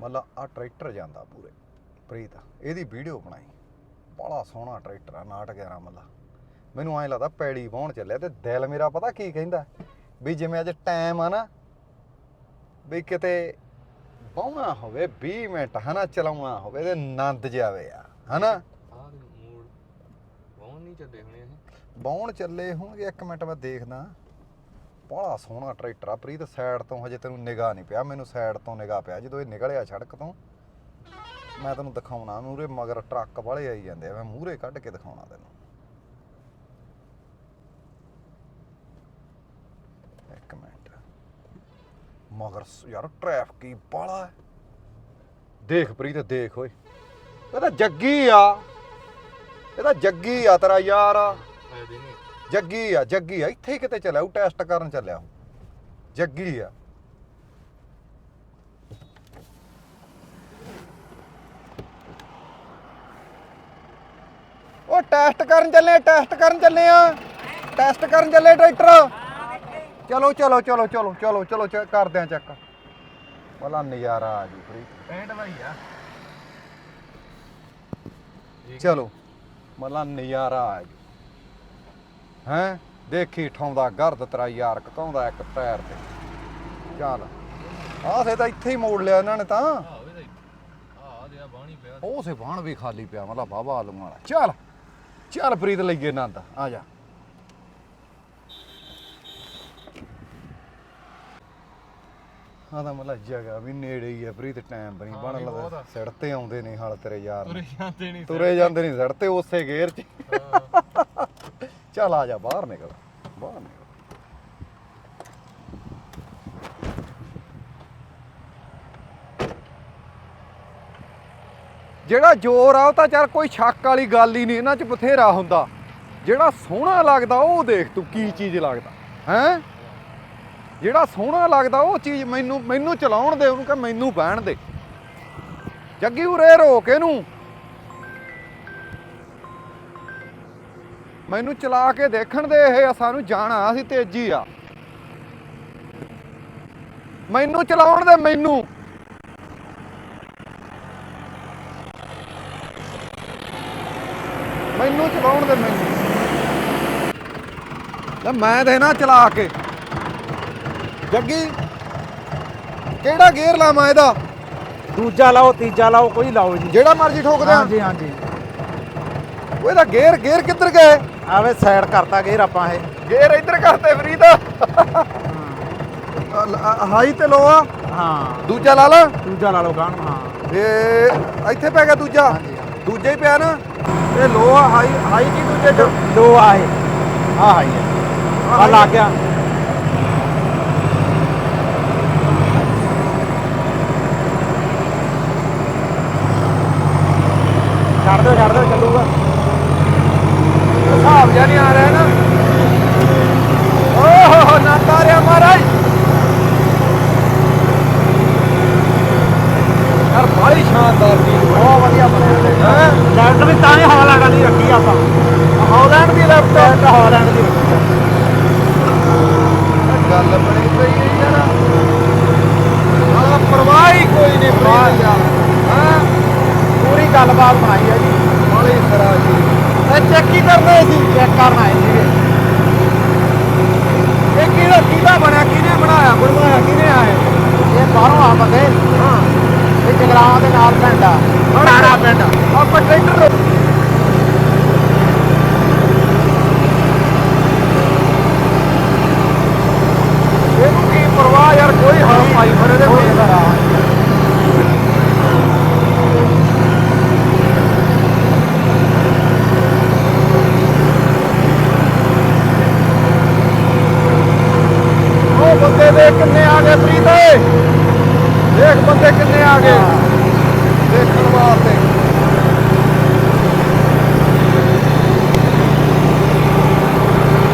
ਮਤਲਬ ਆ ਟਰੈਕਟਰ ਜਾਂਦਾ ਪੂਰੇ। ਪ੍ਰੀਤ ਇਹਦੀ ਵੀਡੀਓ ਬਣਾਈ। ਬੜਾ ਸੋਹਣਾ ਟਰੈਕਟਰ ਆ 911 ਮਤਲਬ ਮੈਨੂੰ ਐਂ ਲੱਗਦਾ ਪੈੜੀ ਵਾਹੁਣ ਚੱਲਿਆ ਤੇ ਦਿਲ ਮੇਰਾ ਪਤਾ ਕੀ ਕਹਿੰਦਾ? ਵੀ ਜਿਵੇਂ ਅੱਜ ਟਾਈਮ ਆ ਨਾ ਵੀ ਕਿਤੇ ਬਾਉਣਾ ਹੋਵੇ 20 ਮਿੰਟ ਹਨਾ ਚਲਾਉਣਾ ਹੋਵੇ ਤੇ ਆਨੰਦ ਜਾਵੇ ਆ ਹਨਾ? ਨਹੀਂ ਚੱਲੇ ਹੋਣੇ ਇਹ। ਬਾਉਣ ਚੱਲੇ ਹੋਣਗੇ ਇੱਕ ਮਿੰਟ ਮੈਂ ਦੇਖਦਾ। ਬੜਾ ਸੋਹਣਾ ਟਰੈਕਟਰ ਆ। ਪ੍ਰੀਤ ਸਾਈਡ ਤੋਂ ਹਜੇ ਤੈਨੂੰ ਨਿਗਾਹ ਨਹੀਂ ਪਿਆ। ਮੈਨੂੰ ਸਾਈਡ ਤੋਂ ਨਿਗਾਹ ਪਿਆ। ਜਦੋਂ ਇਹ ਨਿਕਲਿਆ ਸੜਕ ਤੋਂ, ਮੈਂ ਤੈਨੂੰ ਦਿਖਾਉਣਾ ਮੂਰੇ ਮਗਰ ਟਰੱਕ ਵਾਲੇ ਆਈ ਜਾਂਦੇ ਆ। ਮੈਂ ਮੂਰੇ ਕੱਢ ਕੇ ਦਿਖਾਉਣਾ ਤੈਨੂੰ। ਇੱਕ ਮਿੰਟ। ਮਗਰ ਯਾਰ ਟ੍ਰੈਫਿਕ ਹੀ ਬਾਲਾ ਹੈ। ਦੇਖ ਪ੍ਰੀਤ, ਦੇਖ ਓਏ। ਇਹਦਾ ਜੱਗੀ ਆ। ਇਹਦਾ ਜੱਗੀ ਆ ਤੇਰਾ ਯਾਰ। ਆ ਜੱਗੀ ਆ ਜੱਗੀ ਆ। ਇੱਥੇ ਹੀ ਕਿਤੇ ਚੱਲਿਆ ਉਹ ਟੈਸਟ ਕਰਨ ਚੱਲਿਆ ਉਹ। ਜੱਗੀ ਆ। ਉਹ ਟੈਸਟ ਕਰਨ ਚੱਲੇ ਟੈਸਟ ਕਰਨ ਚੱਲੇ ਆ। ਟੈਸਟ ਕਰਨ ਚੱਲੇ ਟਰੈਕਟਰ ਚਲੋ ਚਲੋ ਚਲੋ ਚਲੋ ਚਲੋ ਚਲੋ ਚੈੱਕ ਕਰਦੇ ਆ ਚੈੱਕ ਬਲਾ ਨਜ਼ਾਰਾ ਆ ਜੀ ਫਰੀ 65 ਭਾਈ ਆ। ਚਲੋ ਮਲਾ ਨਜ਼ਾਰਾ ਆ ਜੀ। ਹੈ? ਦੇਖੀ ਠਾਉਂਦਾ ਗਰਦ ਤੇਰਾ ਯਾਰ ਕਕਾਉਂਦਾ ਇੱਕ ਟਾਇਰ ਤੇ। ਚੱਲ। ਆਹ ਸੇ ਤਾਂ ਇੱਥੇ ਹੀ ਮੋੜ ਲਿਆ ਇਹਨਾਂ ਨੇ ਤਾਂ। ਉਹ ਸੇ ਬਾਣ ਵੀ ਖਾਲੀ ਪਿਆ ਮਤਲਬ ਬਾਬਾ ਆਲੂ ਵਾਲਾ। ਚੱਲ। ਚੱਲ ਪ੍ਰੀਤ ਲਈਏ ਨੰਦ ਆ ਜਾ। ਹਾਂ ਤਾਂ ਮਤਲਬ ਜਗ੍ਹਾ ਵੀ ਨੇੜੇ ਹੀ ਆ ਪ੍ਰੀਤ ਟਾਈਮ ਬਣੀ ਬਣ ਆ। ਸਿਰ ਤੇ ਆਉਂਦੇ ਨਹੀਂ ਹਾਲ ਤੇਰੇ ਯਾਰ। ਤੁਰੇ ਜਾਂਦੇ ਨਹੀਂ ਤੁਰੇ ਜਾਂਦੇ ਨਹੀਂ ਸਿਰ ਤੇ ਉਸੇ ਗੇਅਰ 'ਚ। ਹਾਂ। ਚੱਲ ਆ ਜਾ, ਬਾਹਰ ਨਿਕਲ ਬਾਹਰ ਨਿਕਲ। ਜਿਹੜਾ ਜ਼ੋਰ ਆ, ਉਹ ਤਾਂ ਚੱਲ ਕੋਈ ਸ਼ੱਕ ਵਾਲੀ ਗੱਲ ਹੀ ਨਹੀਂ, ਇਹਨਾਂ 'ਚ ਬਥੇਰਾ ਹੁੰਦਾ। ਜਿਹੜਾ ਸੋਹਣਾ ਲੱਗਦਾ, ਉਹ ਦੇਖ ਤੂੰ ਕੀ ਚੀਜ਼ ਲੱਗਦਾ, ਹੈ? ਜਿਹੜਾ ਸੋਹਣਾ ਲੱਗਦਾ, ਉਹ ਚੀਜ਼ ਮੈਨੂੰ ਮੈਨੂੰ ਚਲਾਉਣ ਦੇ, ਉਹਨੂੰ ਕਹ ਮੈਨੂੰ ਬਹਿਣ ਦੇ। ਜੱਗੀ ਉਰੇ ਰੋਕ ਇਹਨੂੰ। ਮੈਨੂੰ ਚਲਾ ਕੇ ਦੇਖਣ ਦੇ ਇਹ ਸਾਨੂੰ ਜਾਣਾ ਅਸੀਂ ਤੇਜ਼ੀ ਆ। ਮੈਨੂੰ ਚਲਾਉਣ ਦੇ ਮੈਨੂੰ। ਮੈਨੂੰ ਚਲਾਉਣ ਦੇ ਮੈਨੂੰ। ਲੈ ਮੈਂ ਦੇ ਨਾ ਚਲਾ ਕੇ। ਜੱਗੀ ਕਿਹੜਾ ਗੇਅਰ ਲਾਵਾਂ ਇਹਦਾ? ਦੂਜਾ ਲਾਓ ਤੀਜਾ ਲਾਓ ਕੋਈ ਲਾਓ ਜੀ ਜਿਹੜਾ ਮਰਜ਼ੀ ਠੋਕ ਦਿਆਂ ਹਾਂਜੀ ਹਾਂਜੀ। ਉਹ ਇਹਦਾ ਗੇਅਰ ਗੇਅਰ ਕਿੱਧਰ ਗਏ? ਆਵੇ ਸਾਈਡ ਕਰਤਾ ਗੇਰ ਆਪਾਂ ਇਹ। ਗੇਅਰ ਇੱਧਰ ਕਰਤੇ ਫਰੀਦ। ਹਾਈ ਤੇ ਲੋ ਆ। ਹਾਂ। ਦੂਜਾ ਲਾ ਲਾ। ਦੂਜਾ ਲਾ ਲਓ ਗਾਣ ਹਾਂ। ਇਹ ਇੱਥੇ ਪੈ ਗਿਆ ਦੂਜਾ। ਹਾਂਜੀ, ਦੂਜਾ ਹੀ ਪਿਆ ਨਾ। ਇਹ ਲੋ ਆ ਹਾਈ ਹਾਈ ਕੀ ਦੂਜੇ ਚ? ਦੋ ਆ ਇਹ। ਆ ਹਾਈ ਆ ਲੱਗ ਗਿਆ ਛੱਡ ਦਿਓ ਛੱਡ ਦਿਓ ਚੱਲੂਗਾ ਹਿਸਾਬ ਜਿਹਾ ਨਹੀਂ ਆ ਰਿਹਾ ਨਾ ਓਹ ਨਾ ਤਾਰਿਆ ਮਹਾਰਾਜ ਯਾਰ ਬੜੀ ਸ਼ਾਨਦਾਰ ਚੀਜ਼ ਬਹੁਤ ਵਧੀਆ ਬਣਿਆ ਹੈ ਲੈਫਟ ਵੀ ਤਾਂ ਹੀ ਹਵਾ ਲੱਗਦੀ ਰੱਖੀ ਆਪਾਂ ਹਾਲੈਂਡ ਦੀ ਲੈਫਟ ਲੈਫਟ ਹਾਲੈਂਡ ਦੀ ਰੱਖੀ ਆ। ਗੱਲ ਬਣੀ ਪਈ ਹੈ ਯਾਰ ਆਹ ਪਰਵਾਹ ਹੀ ਕੋਈ ਨਹੀਂ ਪਰਵਾਹ ਯਾਰ ਹਾਂ ਪੂਰੀ ਗੱਲਬਾਤ ਬਣਾਈ ਹੈ ਜੀ ਬੜੀ ਖਰਾ ਜੀ ਇਹ ਚੈੱਕ ਕੀ ਕਰਨਾ ਸੀ ਚੈੱਕ ਕਰਨ ਆਏ ਸੀਗੇ। ਇਹ ਕਿਹਦਾ ਕਿਹਦਾ ਬਣਿਆ ਕਿਹਨੇ ਬਣਾਇਆ ਬਣਵਾਇਆ ਕਿਹਨੇ ਆਏ? ਇਹ ਬਾਹਰੋਂ ਆ ਬੰਦੇ। ਹਾਂ। ਇਹ ਜਗਰਾਵਾਂ ਦੇ ਨਾਲ ਪਿੰਡ ਆ। ਟਾਣਾ ਪਿੰਡ। ਆਪਾਂ ਟਰੈਕਟਰ ਇਹਨੂੰ ਕੀ ਪਰਵਾਹ ਯਾਰ ਕੋਈ ਹਾਲ ਪਾਈ ਫਰੇ ਦੇ ਕੋਈ ਉਹ ਬੰਦੇ ਦੇ ਕਿੰਨੇ ਆ ਗਏ ਪ੍ਰੀਤ ਦੇਖ ਬੰਦੇ ਕਿੰਨੇ ਆ ਗਏ। ਦੇਖਣ ਵਾਸਤੇ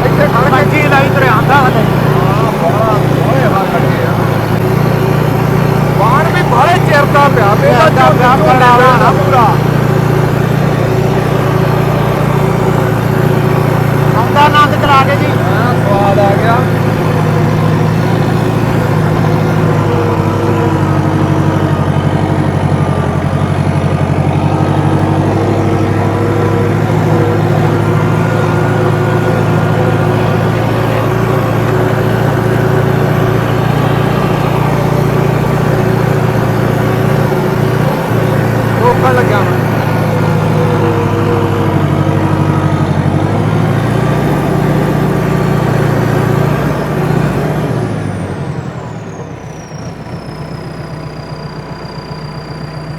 ਇੱਥੇ ਖੜ ਕੇ ਪੰਜੀ ਲਾਈ ਤਰੇ ਆਂਦਾ ਹਲੇ ਹਾਂ ਬੜਾ ਓਏ ਹਾਂ ਲੱਗੇ ਆ ਬਾਣ ਵੀ ਬਾਹਲੇ ਚਿਰ ਦਾ ਪਿਆ ਤੇ ਪਿਆ ਦਾ ਪਿਆ ਬਣਾਵਾ ਨਾ ਪੂਰਾ ਆਉਂਦਾ ਆਨੰਦ ਚਲਾ ਕੇ ਜੀ ਹਾਂ ਸਵਾਦ ਆ ਗਿਆ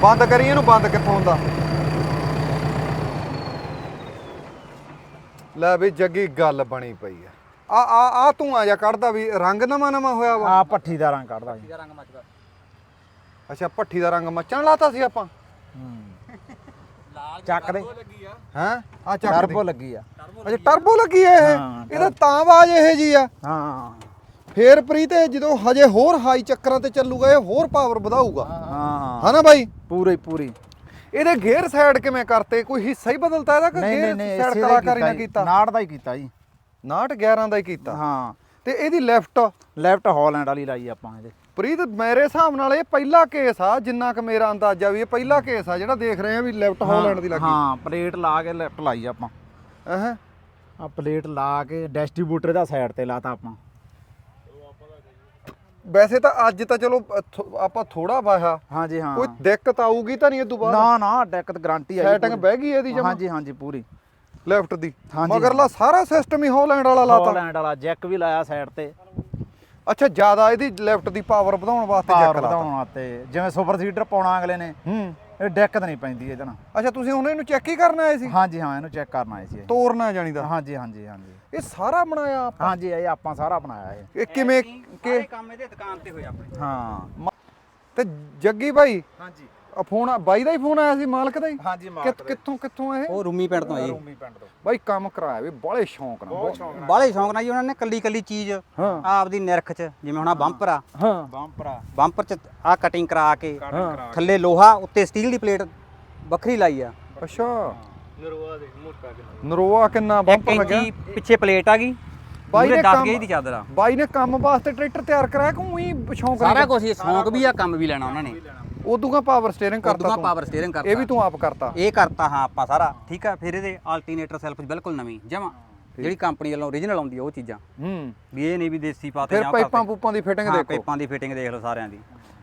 ਬੰਦ ਕਰੀ ਇਹਨੂੰ ਬੰਦ ਕਿੱਥੋਂ ਹੁੰਦਾ? ਲੈ ਵੀ ਜੱਗੀ ਗੱਲ ਬਣੀ ਪਈ ਆ। ਆ ਆ ਆ ਤੂੰ ਆ ਜਾ ਕੱਢਦਾ ਵੀ ਰੰਗ ਨਵਾਂ ਨਵਾਂ ਹੋਇਆ ਵਾ। ਆ ਪੱਠੀ ਦਾ ਰੰਗ ਕੱਢਦਾ ਜੀ ਅੱਛਾ ਪੱਠੀ ਦਾ ਰੰਗ ਮੱਚਣ ਲਾਤਾ ਸੀ ਆਪਾਂ? ਚੱਕ ਦੇ। ਹੈਂ? ਆ ਚੱਕ ਟਰਬੋ ਦੇ। ਲੱਗੀ ਆ। ਅੱਛਾ ਟਰਬੋ ਲੱਗੀ ਆ ਇਹ? ਹਾਂ, ਇਹਦਾ ਤਾਂ ਆਵਾਜ਼ ਇਹ ਜੀ ਆ। ਹਾਂ। ਫੇਰ ਪ੍ਰੀਤ ਇਹ ਜਦੋਂ ਹਜੇ ਹੋਰ ਹਾਈ ਚੱਕਰਾਂ ਤੇ ਚੱਲੂਗਾ ਇਹ ਹੋਰ ਪਾਵਰ ਵਧਾਊਗਾ। ਹਾਂ। ਹਨਾ ਬਾਈ? ਪੂਰੀ ਪੂਰੀ। ਇਹਦੇ ਗੇਅਰ ਸਾਈਡ ਕਿਵੇਂ ਕਰਤੇ? ਕੋਈ ਹਿੱਸਾ ਹੀ ਬਦਲਤਾ ਇਹਦਾ ਕਿ ਨਹੀਂ ਨਹੀਂ ਗੇਅਰ ਨਹੀਂ ਸਾਈਡ ਕਲਾਕਾਰੀ ਨਾ ਕੀਤਾ ਨਾੜ ਦਾ ਹੀ ਕੀਤਾ ਜੀ। 69 11 ਦਾ ਹੀ ਕੀਤਾ। ਹਾਂ। ਤੇ ਇਹਦੀ ਲੈਫਟ ਲੈਫਟ ਹਾਲੈਂਡ ਵਾਲੀ ਲਾਈ ਆਪਾਂ ਇਹਦੇ। ਪ੍ਰੀਤ ਮੇਰੇ ਹਿਸਾਬ ਨਾਲ ਇਹ ਪਹਿਲਾ ਕੇਸ ਆ ਜਿੰਨਾ ਕਿ ਮੇਰਾ ਅੰਦਾਜ਼ਾ ਵੀ ਇਹ ਪਹਿਲਾ ਕੇਸ ਆ ਜਿਹੜਾ ਦੇਖ ਰਹੇ ਆ ਵੀ ਲੈਫਟ ਹਾਲੈਂਡ ਦੀ ਲੱਗੀ। ਹਾਂ ਪਲੇਟ ਲਾ ਕੇ ਲੈਫਟ ਲਾਈ ਆਪਾਂ। ਅਹ ਆ ਪਲੇਟ ਲਾ ਕੇ ਡਿਸਟ੍ਰੀਬਿਊਟਰ ਦਾ ਸਾਈਡ ਤੇ ਲਾਤਾ ਆਪਾਂ। ਵੈਸੇ ਤਾਂ ਅੱਜ ਤਾਂ ਚਲੋ ਥੋ- ਆਪਾਂ ਥੋੜਾ ਵਾਹਿਆ ਹਾਂਜੀ ਹਾਂ। ਕੋਈ ਦਿੱਕਤ ਆਊਗੀ ਤਾਂ ਨਹੀਂ ਇਹ ਤੋਂ ਬਾਅਦ? ਨਾ ਨਾ ਦਿੱਕਤ ਗਾਰੰਟੀ ਆਈ ਸੈਟਿੰਗ। ਬਹਿ ਗਈ ਇਹਦੀ ਜਮਾ। ਹਾਂਜੀ ਹਾਂਜੀ ਪੂਰੀ। ਲੈਫਟ ਦੀ। ਹਾਂਜੀ, ਮਗਰਲਾ ਸਾਰਾ ਸਿਸਟਮ ਹੀ ਹਾਲੈਂਡ ਵਾਲਾ ਲਾਤਾ। ਹਾਲੈਂਡ ਵਾਲਾ ਜੈਕ ਵੀ ਲਾਇਆ ਸਾਈਡ ਤੇ। ਅੱਛਾ ਜ਼ਿਆਦਾ ਇਹਦੀ ਲੈਫਟ ਦੀ ਪਾਵਰ ਵਧਾਉਣ ਵਾਸਤੇ ਜੈਕ ਲਾਤਾ। ਵਧਾਉਣ ਵਾਸਤੇ। ਜਿਵੇਂ ਸੁਪਰ ਸੀਡਰ ਪਾਉਣਾ ਅਗਲੇ ਨੇ। ਹੂੰ। ਇਹ ਦਿੱਕਤ ਨਹੀਂ ਪੈਂਦੀ ਇਹਦੇ ਨਾਲ। ਅੱਛਾ ਤੁਸੀਂ ਹੁਣ ਇਹਨੂੰ ਚੈੱਕ ਹੀ ਕਰਨ ਆਏ ਸੀ? ਹਾਂਜੀ ਹਾਂ ਇਹਨੂੰ ਚੈੱਕ ਕਰਨ ਆਏ ਸੀ। ਤੋੜਨਾ ਜਾਣੀ ਦਾ? ਹਾਂਜੀ ਹਾਂਜੀ ਹਾਂਜੀ। ਇਹ ਸਾਰਾ ਬਣਾਇਆ ਆਪ? ਹਾਂਜੀ ਇਹ ਆਪਾਂ ਸਾਰਾ ਬਣਾਇਆ ਇਹ। ਇਹ ਕਿਵੇਂ ਕਿ? ਕੰਮ ਇਹਦੇ ਦੁਕਾਨ ਤੇ ਹੋਇਆ ਆਪਣੇ। ਹਾਂ। ਤੇ ਜੱਗੀ ਭਾਈ ਹਾਂਜੀ। ਆ ਫੋਨ ਬਾਈ ਦਾ ਹੀ ਫੋਨ ਆਇਆ ਸੀ ਮਾਲਕ ਦਾ ਹੀ? ਹਾਂਜੀ ਕਿੱਥੋਂ ਕਿੱਥੋਂ ਇਹ? ਉਹ ਰੂਮੀ ਪਿੰਡ ਤੋਂ ਆਏ ਰੂਮੀ ਪਿੰਡ ਤੋਂ। ਬਾਈ ਕੰਮ ਕਰਾਇਆ ਵੀ ਬੜੇ ਸ਼ੌਂਕ ਨਾਲ ਬਾਹਲੇ ਸ਼ੌਂਕ ਨਾਲ ਜੀ ਉਹਨਾਂ ਨੇ ਕੱਲੀ ਕੱਲੀ ਚੀਜ਼ ਹਾਂ। ਆਪਦੀ ਨਿਰਖ ਚ ਜਿਵੇਂ ਹੁਣ ਆ ਬੰਪਰ ਆ। ਹਾਂ। ਬੰਪਰਾ ਬੰਪਰ ਚ ਆ ਕਟਿੰਗ ਕਰਾ ਕੇ ਥੱਲੇ ਲੋਹਾ ਉੱਤੇ ਸਟੀਲ ਦੀ ਪਲੇਟ ਵੱਖਰੀ ਲਾਈ ਆ। ਅੱਛਾ। ਨਰਵਾ ਦੇ ਮੋਟਾ ਕਿੰਨਾ। ਨਰੋਆ ਕਿੰਨਾ 1 ਬੰਪ ਲੱਗਿਆ? ਪਿੱਛੇ ਪਲੇਟ ਆ ਗਈ। ਬਾਈ ਨੇ 10 ਕੰਮ- ਦੀ ਚਾਦਰ ਆ। ਬਾਈ ਨੇ ਕੰਮ ਵਾਸਤੇ ਟਰੈਕਟਰ ਤਿਆਰ ਕਰਾਇਆ ਕਿ ਉਹੀ ਸ਼ੌਂਕ ਸਾਰਾ ਕੁਝ ਸ਼ੌਂਕ ਵੀ ਆ ਕੰਮ ਵੀ ਲੈਣਾ ਉਹਨਾਂ ਨੇ। ਉਦੋਂ ਪਾਵਰ ਸਟੀਅਰਿੰਗ ਕਰਤਾ ਉਦੋਂ ਤੂੰ। ਪਾਵਰ ਸਟੀਅਰਿੰਗ ਕਰਤਾ। ਇਹ ਵੀ ਤੂੰ ਆਪ ਕਰਤਾ। ਇਹ ਕਰਤਾ ਹਾਂ ਆਪਾਂ ਸਾਰਾ। ਠੀਕ ਆ ਫਿਰ ਇਹਦੇ ਆਲਟਰਨੇਟਰ ਸੈਲਫ ਬਿਲਕੁਲ ਨਵੀਂ ਜਮਾ। ਜਿਹੜੀ ਕੰਪਨੀ ਵੱਲੋਂ ਓਰੀਜਨਲ ਆਉਂਦੀ ਆ ਉਹ ਚੀਜ਼ਾਂ। ਹੂੰ। ਵੀ ਇਹ ਨਹੀਂ ਵੀ ਦੇਸੀ ਪਾਤੇ ਫਿਰ ਪਾਈਪਾਂ। ਪੂਪਾਂ ਦੀ ਫਿਟਿੰਗ ਦੇਖੋ। ਪਾਈਪਾਂ ਦੀ ਫਿਟਿੰਗ ਦੇਖ ਲਓ ਸਾਰਿਆਂ ਦੀ।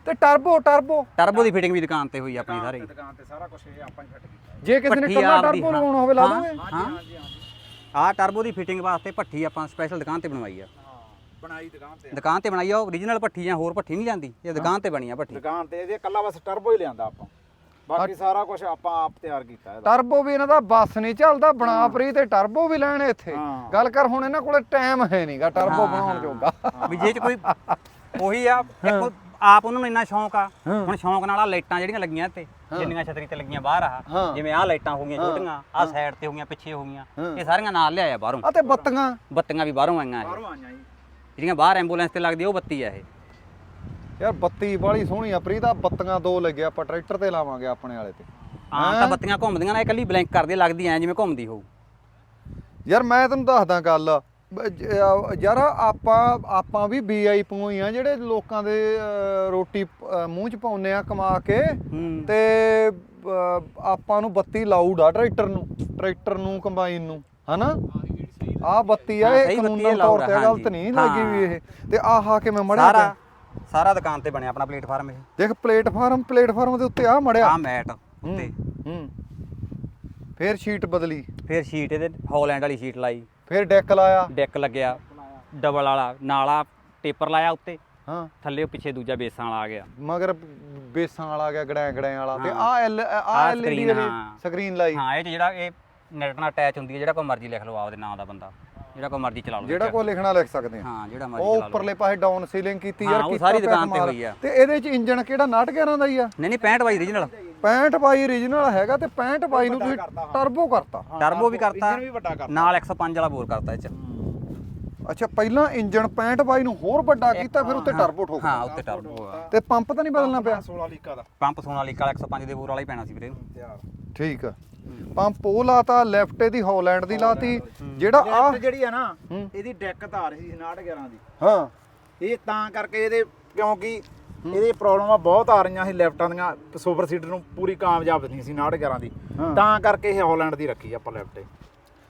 ਤੇ ਟਰਬੋ ਟਰਬੋ ਟਰਬੋ ਦੀ ਫਿਟਿੰਗ ਵੀ ਦੁਕਾਨ ਤੇ ਹੋਈ ਆਪਣੀ ਸਾਰੀ। ਦੁਕਾਨ ਤੇ ਸਾਰਾ ਕੁਝ ਇਹ ਆਪਾਂ ਹੀ ਫਿੱਟ ਕੀਤਾ। ਜੇ ਕਿਸੇ ਨੇ ਕੱਲਾ ਟਰਬੋ ਹਾਂ। ਲਵਾਉਣਾ ਹੋਵੇ ਲਾ। ਦੋਗੇ। ਹਾਂ। ਆਹ ਟਰਬੋ ਦੀ ਫਿਟਿੰਗ ਵਾਸਤੇ ਭੱਠੀ ਆਪਾਂ ਸਪੈਸ਼ਲ ਦੁਕਾਨ ਤੇ ਬਣਵਾਈ ਆ। ਬਣਾਈ ਦੁਕਾਨ ਤੇ ਦੁਕਾਨ ਤੇ ਬਣਾਈ ਆ ਉਹ ਓਰੀਜਨਲ ਭੱਠੀ ਜਾਂ ਹੋਰ ਭੱਠੀ ਨਹੀਂ ਜਾਂਦੀ ਇਹ ਦੁਕਾਨ ਤੇ ਬਣੀ ਆ ਭੱਠੀ। ਦੁਕਾਨ ਤੇ ਇਹਦੇ ਕੱਲਾ ਬਸ ਟਰਬੋ ਹੀ ਲਿਆਂਦਾ ਆਪਾਂ। ਬਾਕੀ ਸਾਰਾ ਕੁਝ ਆਪਾਂ ਆਪ ਤਿਆਰ ਕੀਤਾ ਇਹਦਾ। ਟਰਬੋ ਵੀ ਇਹਨਾਂ ਦਾ ਬੱਸ ਨਹੀਂ ਚੱਲਦਾ ਬਣਾ ਫਰੀ ਤੇ ਟਰਬੋ ਵੀ ਲੈਣ ਇੱਥੇ। ਹਾਂ। ਗੱਲ ਕਰ ਹੁਣ ਇਹਨਾਂ ਕੋਲੇ ਟਾਈਮ ਹੈ ਨਹੀਂਗਾ ਟਰਬੋ ਬਣਾਉਣ ਜੋਗਾ। ਵੀ ਜੇ ਚ ਕੋਈ ਉਹੀ ਆ ਆਪ ਉਹਨਾਂ ਨੂੰ ਇੰਨਾ ਸ਼ੌਂਕ ਆ। ਹੁਣ ਸ਼ੌਂਕ ਨਾਲ ਆ ਲਾਈਟਾਂ ਜਿਹੜੀਆਂ ਲੱਗੀਆਂ ਤੇ ਜਿੰਨੀਆਂ ਛਤਰੀ ਤੇ ਲੱਗੀਆਂ ਬਾਹਰ ਆ ਹਾਂ। ਜਿਵੇਂ ਆਹ ਲਾਈਟਾਂ ਹੋ ਗਈਆਂ ਛੋਟੀਆਂ ਆਹ ਸਾਈਡ ਤੇ ਹੋ ਗਈਆਂ ਪਿੱਛੇ ਹੋ ਗਈਆਂ ਇਹ ਸਾਰੀਆਂ ਨਾਲ ਲਿਆਇਆ ਬਾਹਰੋਂ। ਆ ਤੇ ਬੱਤੀਆਂ। ਬੱਤੀਆਂ ਵੀ ਬਾਹਰੋਂ ਆਈਆਂ ਇਹ। ਬਾਹਰੋਂ ਆਈਆਂ ਜੀ। ਜਿਹੜੀਆਂ ਬਾਹਰ ਐਂਬੂਲੈਂਸ ਤੇ ਲੱਗਦੀ ਆ, ਉਹ ਬੱਤੀ ਆ ਇਹ। ਯਾਰ ਬੱਤੀ ਬਾਲੀ ਸੋਹਣੀ ਆ ਪ੍ਰੀਤ ਆ ਬੱਤੀਆਂ ਦੋ ਲੱਗੇ ਆਪਾਂ ਟਰੈਕਟਰ ਤੇ ਲਾਵਾਂਗੇ ਆਪਣੇ ਵਾਲੇ ਤੇ। ਆਮ ਤਾਂ ਬੱਤੀਆਂ ਘੁੰਮਦੀਆਂ ਨਾ ਇਹ ਇਕੱਲੀ ਬਲੈਂਕ ਕਰਦੀ ਲੱਗਦੀ ਐ ਜਿਵੇਂ ਘੁੰਮਦੀ ਹੋਊ। ਯਾਰ ਮੈਂ ਤੈਨੂੰ ਦੱਸਦਾ ਗੱਲ ਬ- ਜ- ਆ, ਯਾਰ ਆਪਾਂ ਆਪਾਂ ਵੀ ਵੀਆਈਪੀ ਹੀ ਆ ਜਿਹੜੇ ਲੋਕਾਂ ਦੇ ਰੋਟੀ ਮੂੰਹ ਚ ਪਾਉਨੇ ਆ ਕਮਾ ਕੇ ਹੂੰ। ਤੇ ਆਪਾਂ ਨੂੰ ਬੱਤੀ ਲਾਊਡ ਆ ਟਰੈਕਟਰ ਨੂੰ ਟਰੈਕਟਰ ਨੂੰ ਕੰਬਾਈਨ ਨੂੰ ਹਨਾ? ਆ ਬੱਤੀ ਆ ਇਹ ਕਾਨੂੰਨਾਂ ਤੌਰ ਤੇ ਗਲਤ। ਨਹੀਂ ਲੱਗੀ ਵੀ ਇਹ। ਤੇ ਆਹ ਆ ਕੇ ਮੈਂ ਮੜਿਆ ਸਾਰਾ ਸਾਰਾ ਦੁਕਾਨ ਤੇ ਬਣਿਆ ਆਪਣਾ ਪਲੇਟਫਾਰਮ ਇਹ। ਦੇਖ ਪਲੇਟਫਾਰਮ ਪਲੇਟਫਾਰਮ ਦੇ ਉੱਤੇ ਆ ਮੜਿਆ। ਆ ਮੈਟ ਉੱਤੇ। ਹੂੰ। ਫੇਰ ਸ਼ੀਟ ਬਦਲੀ। ਫਿਰ ਸ਼ੀਟ ਇਹਦੇ ਹਾਲੈਂਡ ਵਾਲੀ ਸ਼ੀਟ ਲਾਈ। ਫੇਰ ਡੈਕ ਲਾਇਆ। ਡੈਕ ਲੱਗਿਆ। ਡਬਲ ਵਾਲਾ ਨਾਲਾ ਟੇਪਰ ਲਾਇਆ ਉੱਤੇ। ਹਾਂ। ਥੱਲੇ ਪਿੱਛੇ ਦੂਜਾ ਬੇਸਾਂ ਵਾਲਾ ਆ ਗਿਆ। ਮਗਰ ਬੇਸਾਂ ਵਾਲਾ ਆ ਗਿਆ ਗੜਾਂ ਗੜਾਂ ਵਾਲਾ। ਤੇ। ਆ ਐਲ ਆ ਐਲਈਡੀ। ਸਕਰੀਨ ਲਾਈ। ਹਾਂ ਇਹ ਜਿਹੜਾ ਇਹ ਨੈਟ ਨਾਲ ਅਟੈਚ ਹੁੰਦੀ ਹੈ ਜਿਹੜਾ ਕੋਈ ਮਰਜ਼ੀ ਲਿਖ ਲਓ ਆਪਦੇ ਨਾਂ ਦਾ ਬੰਦਾ ਜਿਹੜਾ ਕੋਈ ਮਰਜ਼ੀ ਚਲਾ ਲਓ ਜਿਹੜਾ। ਕੋਈ ਲਿਖਣਾ ਲਿਖ ਸਕਦੇ ਆ ਹਾਂ ਜਿਹੜਾ ਮਰਜ਼ੀ ਉਹ ਚਲਾ ਲਓ। ਉੱਪਰਲੇ ਪਾਸੇ ਡਾਊਨ ਸੀਲਿੰਗ ਕੀਤੀ ਹਾਂ, ਯਾਰ ਉਹ ਕੀਤਾ ਸਾਰੀ ਦੁਕਾਨ ਤੇ। ਹੋਈ ਆ। ਤੇ ਇਹਦੇ ਚ ਇੰਜਨ ਕਿਹੜਾ 911 ਦਾ ਹੀ ਆ? ਨਹੀਂ ਨਹੀਂ 65 ਬਾਈ ਰੀਜਨਲ 65 ਬਾਈ origignal ਹੈਗਾ ਤੇ 65 ਬਾਈ ਨੂੰ ਤੁਸੀਂ ਟਰਬੋ ਕਰਤਾ। ਟਰਬੋ ਵੀ ਕਰਤਾ ਇੰਜਨ ਵੀ ਵੱਡਾ ਕਰਤਾ। ਨਾਲ 105 ਵਾਲਾ ਬੋਰ ਕਰਤਾ ਇਹ 'ਚ। ਅੱਛਾ ਪਹਿਲਾਂ ਇੰਜਨ 65 ਬਾਈ ਨੂੰ ਹੋਰ ਵੱਡਾ ਕੀਤਾ ਫਿਰ ਉੱਤੇ ਟਰਬੋ ਠੋਕ ਹਾਂ ਉੱਤੇ ਟਰਬੋ ਆ ਤੇ ਪੰਪ ਤਾਂ ਨਹੀਂ ਬਦਲਣਾ ਪਿਆ? 16 ਲੀਕਾ ਦਾ। ਪੰਪ ਸੋਨਾਲੀਕਾ ਵਾਲਾ 105 ਦੇ ਬੋਰ ਵਾਲਾ ਹੀ ਪੈਣਾ ਸੀ ਵੀਰੇ। ਠੀਕ ਆ। ਪੰਪ ਉਹ ਲਾਤਾ ਲੈਫਟ ਇਹਦੀ ਹਾਲੈਂਡ ਦੀ ਲਾਤੀ। ਜਿਹੜਾ ਆ ਲੈਫਟ ਜਿਹੜੀ ਆ ਨਾ ਹੂੰ। ਇਹਦੀ ਡੈਕ ਧਾਰ ਸੀ 6911 ਦੀ। ਹਾਂ। ਇਹ ਤਾਂ ਕਰਕੇ ਇਹਦੇ ਕਿਉਂਕਿ ਇਹਦੇ ਪ੍ਰੋਬਲਮਾਂ ਬਹੁਤ ਆ ਰਹੀਆਂ ਸੀ ਲੈਫਟਾਂ ਦੀਆਂ। ਸੁਪਰ ਸੀਡਰ ਨੂੰ ਪੂਰੀ ਕਾਮਯਾਬ ਨਹੀਂ ਸੀ 6911 ਦੀ। ਹਾਂ। ਤਾਂ ਕਰਕੇ ਇਹ ਹਾਲੈਂਡ ਦੀ ਰੱਖੀ ਆਪਾਂ ਲੈਫਟ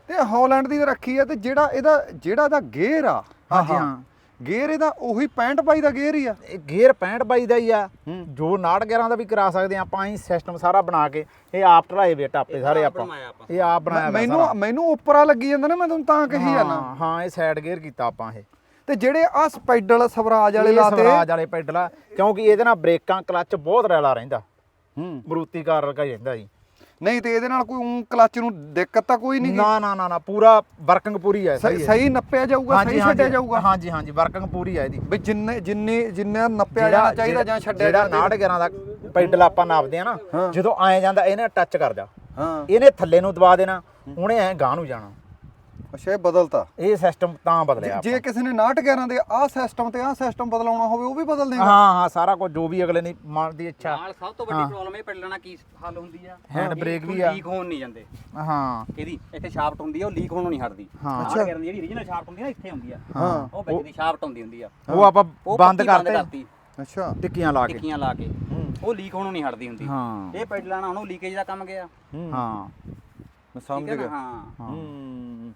ਤੇ ਹਾਲੈਂਡ ਦੀ ਰੱਖੀ ਆ ਤੇ ਜਿਹੜਾ ਇਹਦਾ ਜਿਹੜਾ ਇਹਦਾ ਗੇਅਰ ਆ ਹਾਂਜੀ, ਹਾਂ। ਗੇਅਰ ਇਹਦਾ ਉਹੀ 65 ਬਾਈ ਦਾ ਗੇਅਰ ਹੀ ਆ। ਇਹ ਗੇਅਰ 65 ਬਾਈ ਦਾ ਹੀ ਆ। ਹੂੰ। ਜੋ 6911 ਦਾ ਵੀ ਕਰਾ ਸਕਦੇ ਆ ਆਪਾਂ ਹੀ ਸਿਸਟਮ ਸਾਰਾ ਬਣਾ ਕੇ ਇਹ ਆਪ ਢਲਾਏ ਵੇ ਟਾਪੇ ਸਾਰੇ ਆਪਾਂ। ਇਹ ਆਪ ਬਣਾਇਆ ਮੈਨੂੰ। ਮੈਨੂੰ ਉੱਪਰਾ ਲੱਗੀ ਜਾਂਦਾ ਨਾ ਮੈਂ ਤੁਹਾਨੂੰ ਤਾਂ ਕਹੀ ਜਾਣਾ ਹਾਂ ਹਾਂ ਇਹ ਸਾਈਡ ਗੇਅਰ ਕੀਤਾ ਆਪਾਂ ਇਹ। ਤੇ ਜਿਹੜੇ ਆ ਸਪਾਈਡਲ ਸਵਰਾਜ ਵਾਲੇ ਇਹ ਲਾਤੇ। ਸਵਰਾਜ ਵਾਲੇ ਪੈਡਲ ਆ ਕਿਉਂਕਿ ਇਹਦੇ ਨਾਲ ਬ੍ਰੇਕਾਂ ਕਲੱਚ ਬਹੁਤ ਰੈਲਾ ਰਹਿੰਦਾ। ਹੂੰ। ਮਰੂਤੀ ਕਾਰ ਹੀ ਰਹਿੰਦਾ ਜੀ। ਨਹੀਂ ਤੇ ਇਹਦੇ ਨਾਲ ਕੋਈ ਊਂ ਕਲੱਚ ਨੂੰ ਦਿੱਕਤ ਤਾਂ ਕੋਈ ਨਹੀਂ ਨਾ ਨਾ ਨਾ ਨਾ ਪੂਰਾ ਵਰਕਿੰਗ ਪੂਰੀ ਹੈ ਸਹੀ ਸਹੀ ਨੱਪਿਆ ਜਾਊਗਾ ਸਹੀ ਛੱਡਿਆ ਜਾਊਗਾ। ਹਾਂਜੀ ਹਾਂਜੀ ਵਰਕਿੰਗ ਪੂਰੀ ਹੈ ਇਹਦੀ। ਵੀ ਜਿੰਨੇ ਜਿੰਨੇ ਜਿੰਨਾ ਨੱਪਿਆ ਜਾਣਾ ਚਾਹੀਦਾ ਜਾਂ ਛੱਡਿਆ ਜਿਹੜਾ ਜਾਣਾ 69 11 ਦਾ ਪੈਡਲ ਆਪਾਂ ਨਾਪਦੇ ਆ ਨਾ। ਜਦੋਂ ਆਏ ਜਾਂਦਾ ਇਹਨੇ ਟੱਚ ਕਰ ਜਾ। ਹਾਂ। ਇਹਨੇ ਥੱਲੇ ਨੂੰ ਦਬਾ ਦੇਣਾ ਉਹਨੇ ਐ ਗਾਂ ਨੂੰ ਜਾਣਾ। ਅੱਛਾ ਇਹ ਬਦਲਤਾ। ਇਹ ਸਿਸਟਮ ਤਾਂ ਬਦਲਿਆ ਜੇ ਕਿਸੇ ਨੇ 69 11 ਦੇ ਆਹ ਸਿਸਟਮ ਤੇ ਆਹ ਸਿਸਟਮ ਬਦਲਾਉਣਾ ਹੋਵੇ ਉਹ ਵੀ ਬਦਲ ਦੇਗਾ। ਹਾਂ ਹਾਂ ਸਾਰਾ ਕੁਝ ਜੋ ਵੀ ਅਗਲੇ ਦੀ ਮਨ ਦੀ ਇੱਛਾ। ਨਾਲ ਸਭ ਤੋਂ ਵੱਡੀ ਪ੍ਰੋਬਲਮ ਇਹ ਪੈਡਲਣਾ ਕੀ ਹੱਲ ਹੁੰਦੀ ਆ? Hand brake ਵੀ ਆ। ਲੀਕ ਹੋਣ ਨਹੀਂ ਜਾਂਦੇ। ਹਾਂ। ਇਹਦੀ ਇੱਥੇ ਸ਼ਾਫਟ ਹੁੰਦੀ ਆ ਉਹ ਲੀਕ ਹੋਣੋਂ ਨਹੀਂ ਹਟਦੀ। ਹਾਂ। ਅੱਛਾ। ਜਿਹੜੀ ਓਰੀਜਨਲ ਸ਼ਾਫਟ ਹੁੰਦੀ ਆ ਨਾ ਇੱਥੇ ਹੁੰਦੀ ਆ। ਹਾਂ। ਉਹ ਵਿੱਚ ਦੀ ਸ਼ਾਫਟ ਹੁੰਦੀ ਹੁੰਦੀ ਆ। ਉਹ ਆਪਾਂ ਬੰਦ ਕਰਤੇ। ਅੱਛਾ। ਟਿੱਕੀਆਂ ਲਾ ਕੇ। ਟਿੱਕੀਆਂ ਲਾ ਕੇ। ਉਹ ਲੀਕ ਹੋਣੋਂ ਨਹੀਂ ਹਟਦੀ ਹੁੰਦੀ। ਹਾਂ। ਇਹ ਪੈਡਲਣਾ ਹੁਣ ਉਹ ਲੀਕੇਜ ਦਾ ਕੰਮ ਗਿਆ। ਹਾਂ। ਮੈਂ ਸਮਝ ਨਾ? ਗਿਆ। ਹਾਂ। ਹੂੰ।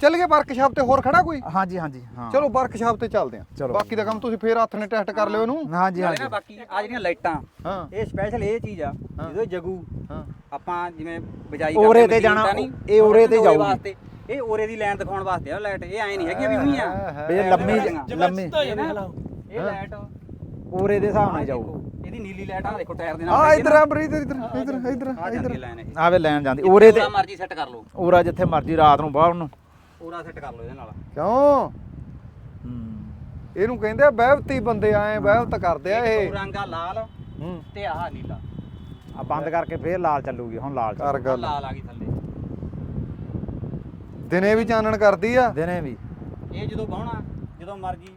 ਚੱਲ ਗਏ ਵਰਕਸ਼ਾਪ ਤੇ ਹੋਰ ਖੜਾ ਕੋਈ? ਹਾਂਜੀ ਹਾਂਜੀ ਹਾਂ। ਚਲੋ ਵਰਕਸ਼ਾਪ ਤੇ ਚੱਲਦੇ ਆਂ ਚਲੋ। ਬਾਕੀ ਦਾ ਕੰਮ ਤੁਸੀਂ ਫੇਰ ਹੱਥ ਨੇ ਟੈਸਟ ਕਰ ਲਿਓ ਇਹਨੂੰ। ਹਾਂਜੀ ਨਾਲੇ ਹਾਂਜੀ। ਬਾਕੀ ਆ ਜਿਹੜੀਆਂ ਲਾਈਟਾਂ ਹਾਂ। ਇਹ ਸਪੈਸ਼ਲ ਇਹ ਚੀਜ਼ ਆ ਜਦੋਂ ਇਹ ਜਗੂ ਹਾਂ। ਆਪਾਂ ਜਿਵੇਂ ਬਜਾਈ ਉਰੇ ਕਰਦੇ ਜਾਣਾ, ਮਸ਼ੀਨ ਤਾਂ ਨਹੀਂ, ਇਹ ਉਰੇ ਤੇ ਉਰੇ ਜਾਊਗੀ। ਵਾਸਤੇ ਇਹ ਉਰੇ ਦੀ ਲਾਈਨ ਦਿਖਾਉਣ ਵਾਸਤੇ ਆ ਲਾਈਟ ਇਹ ਐ ਨਹੀਂ ਹੈਗੀ ਵੀ ਉਹੀ ਆ। ਇਹ ਲੰਮੀ ਲੰਮੀ। ਇਹ ਲਾਈਟ ਉਰੇ ਦੇ ਹਿਸਾਬ ਨਾਲ ਜਾਊ। ਇਹਦੀ ਨੀਲੀ ਲਾਈਟ ਆ ਦੇਖੋ ਟਾਇਰ ਦੇ ਨਾਲ ਆ ਇਧਰ ਆ ਬਰੀ ਇਧਰ ਇਧਰ ਇਧਰ ਇਧਰ ਆਵੇ ਲੈਣ ਜਾਂਦੀ ਉਰੇ ਤੇ ਪੂਰਾ ਮਰਜ਼ੀ ਸੈੱਟ ਕਰ ਲਓ। ਉਰਾ ਜਿੱਥੇ ਮਰਜ਼ੀ ਰਾਤ ਨੂੰ ਬਾਹਰ ਨੂੰ। ਪੂਰਾ ਸੈੱਟ ਕਰ ਲਓ ਇਹਦੇ ਨਾਲ। ਕਿਉਂ? ਇਹਨੂੰ ਕਹਿੰਦੇ ਆ ਬਹਿਵਤੀ ਬੰਦੇ ਆਏ ਬਹਿਵਤ ਕਰਦੇ ਆ ਇਹ। ਇੱਕ ਰੰਗ ਆ ਲਾਲ ਹੂੰ। ਤੇ ਆਹ ਨੀਲਾ। ਆ ਬੰਦ ਕਰਕੇ ਫੇਰ ਲਾਲ ਚੱਲੂਗੀ ਹੁਣ ਲਾਲ ਚੱਲੂ। ਕਰ ਆਹ ਗੱਲ। ਲਾਲ ਆ ਗਈ ਥੱਲੇ। ਦਿਨੇ ਵੀ ਚਾਨਣ ਕਰਦੀ ਆ। ਦਿਨੇ ਵੀ। ਇਹ ਜਦੋਂ ਬਾਹਣਾ ਜਦੋਂ ਮਰਜ਼ੀ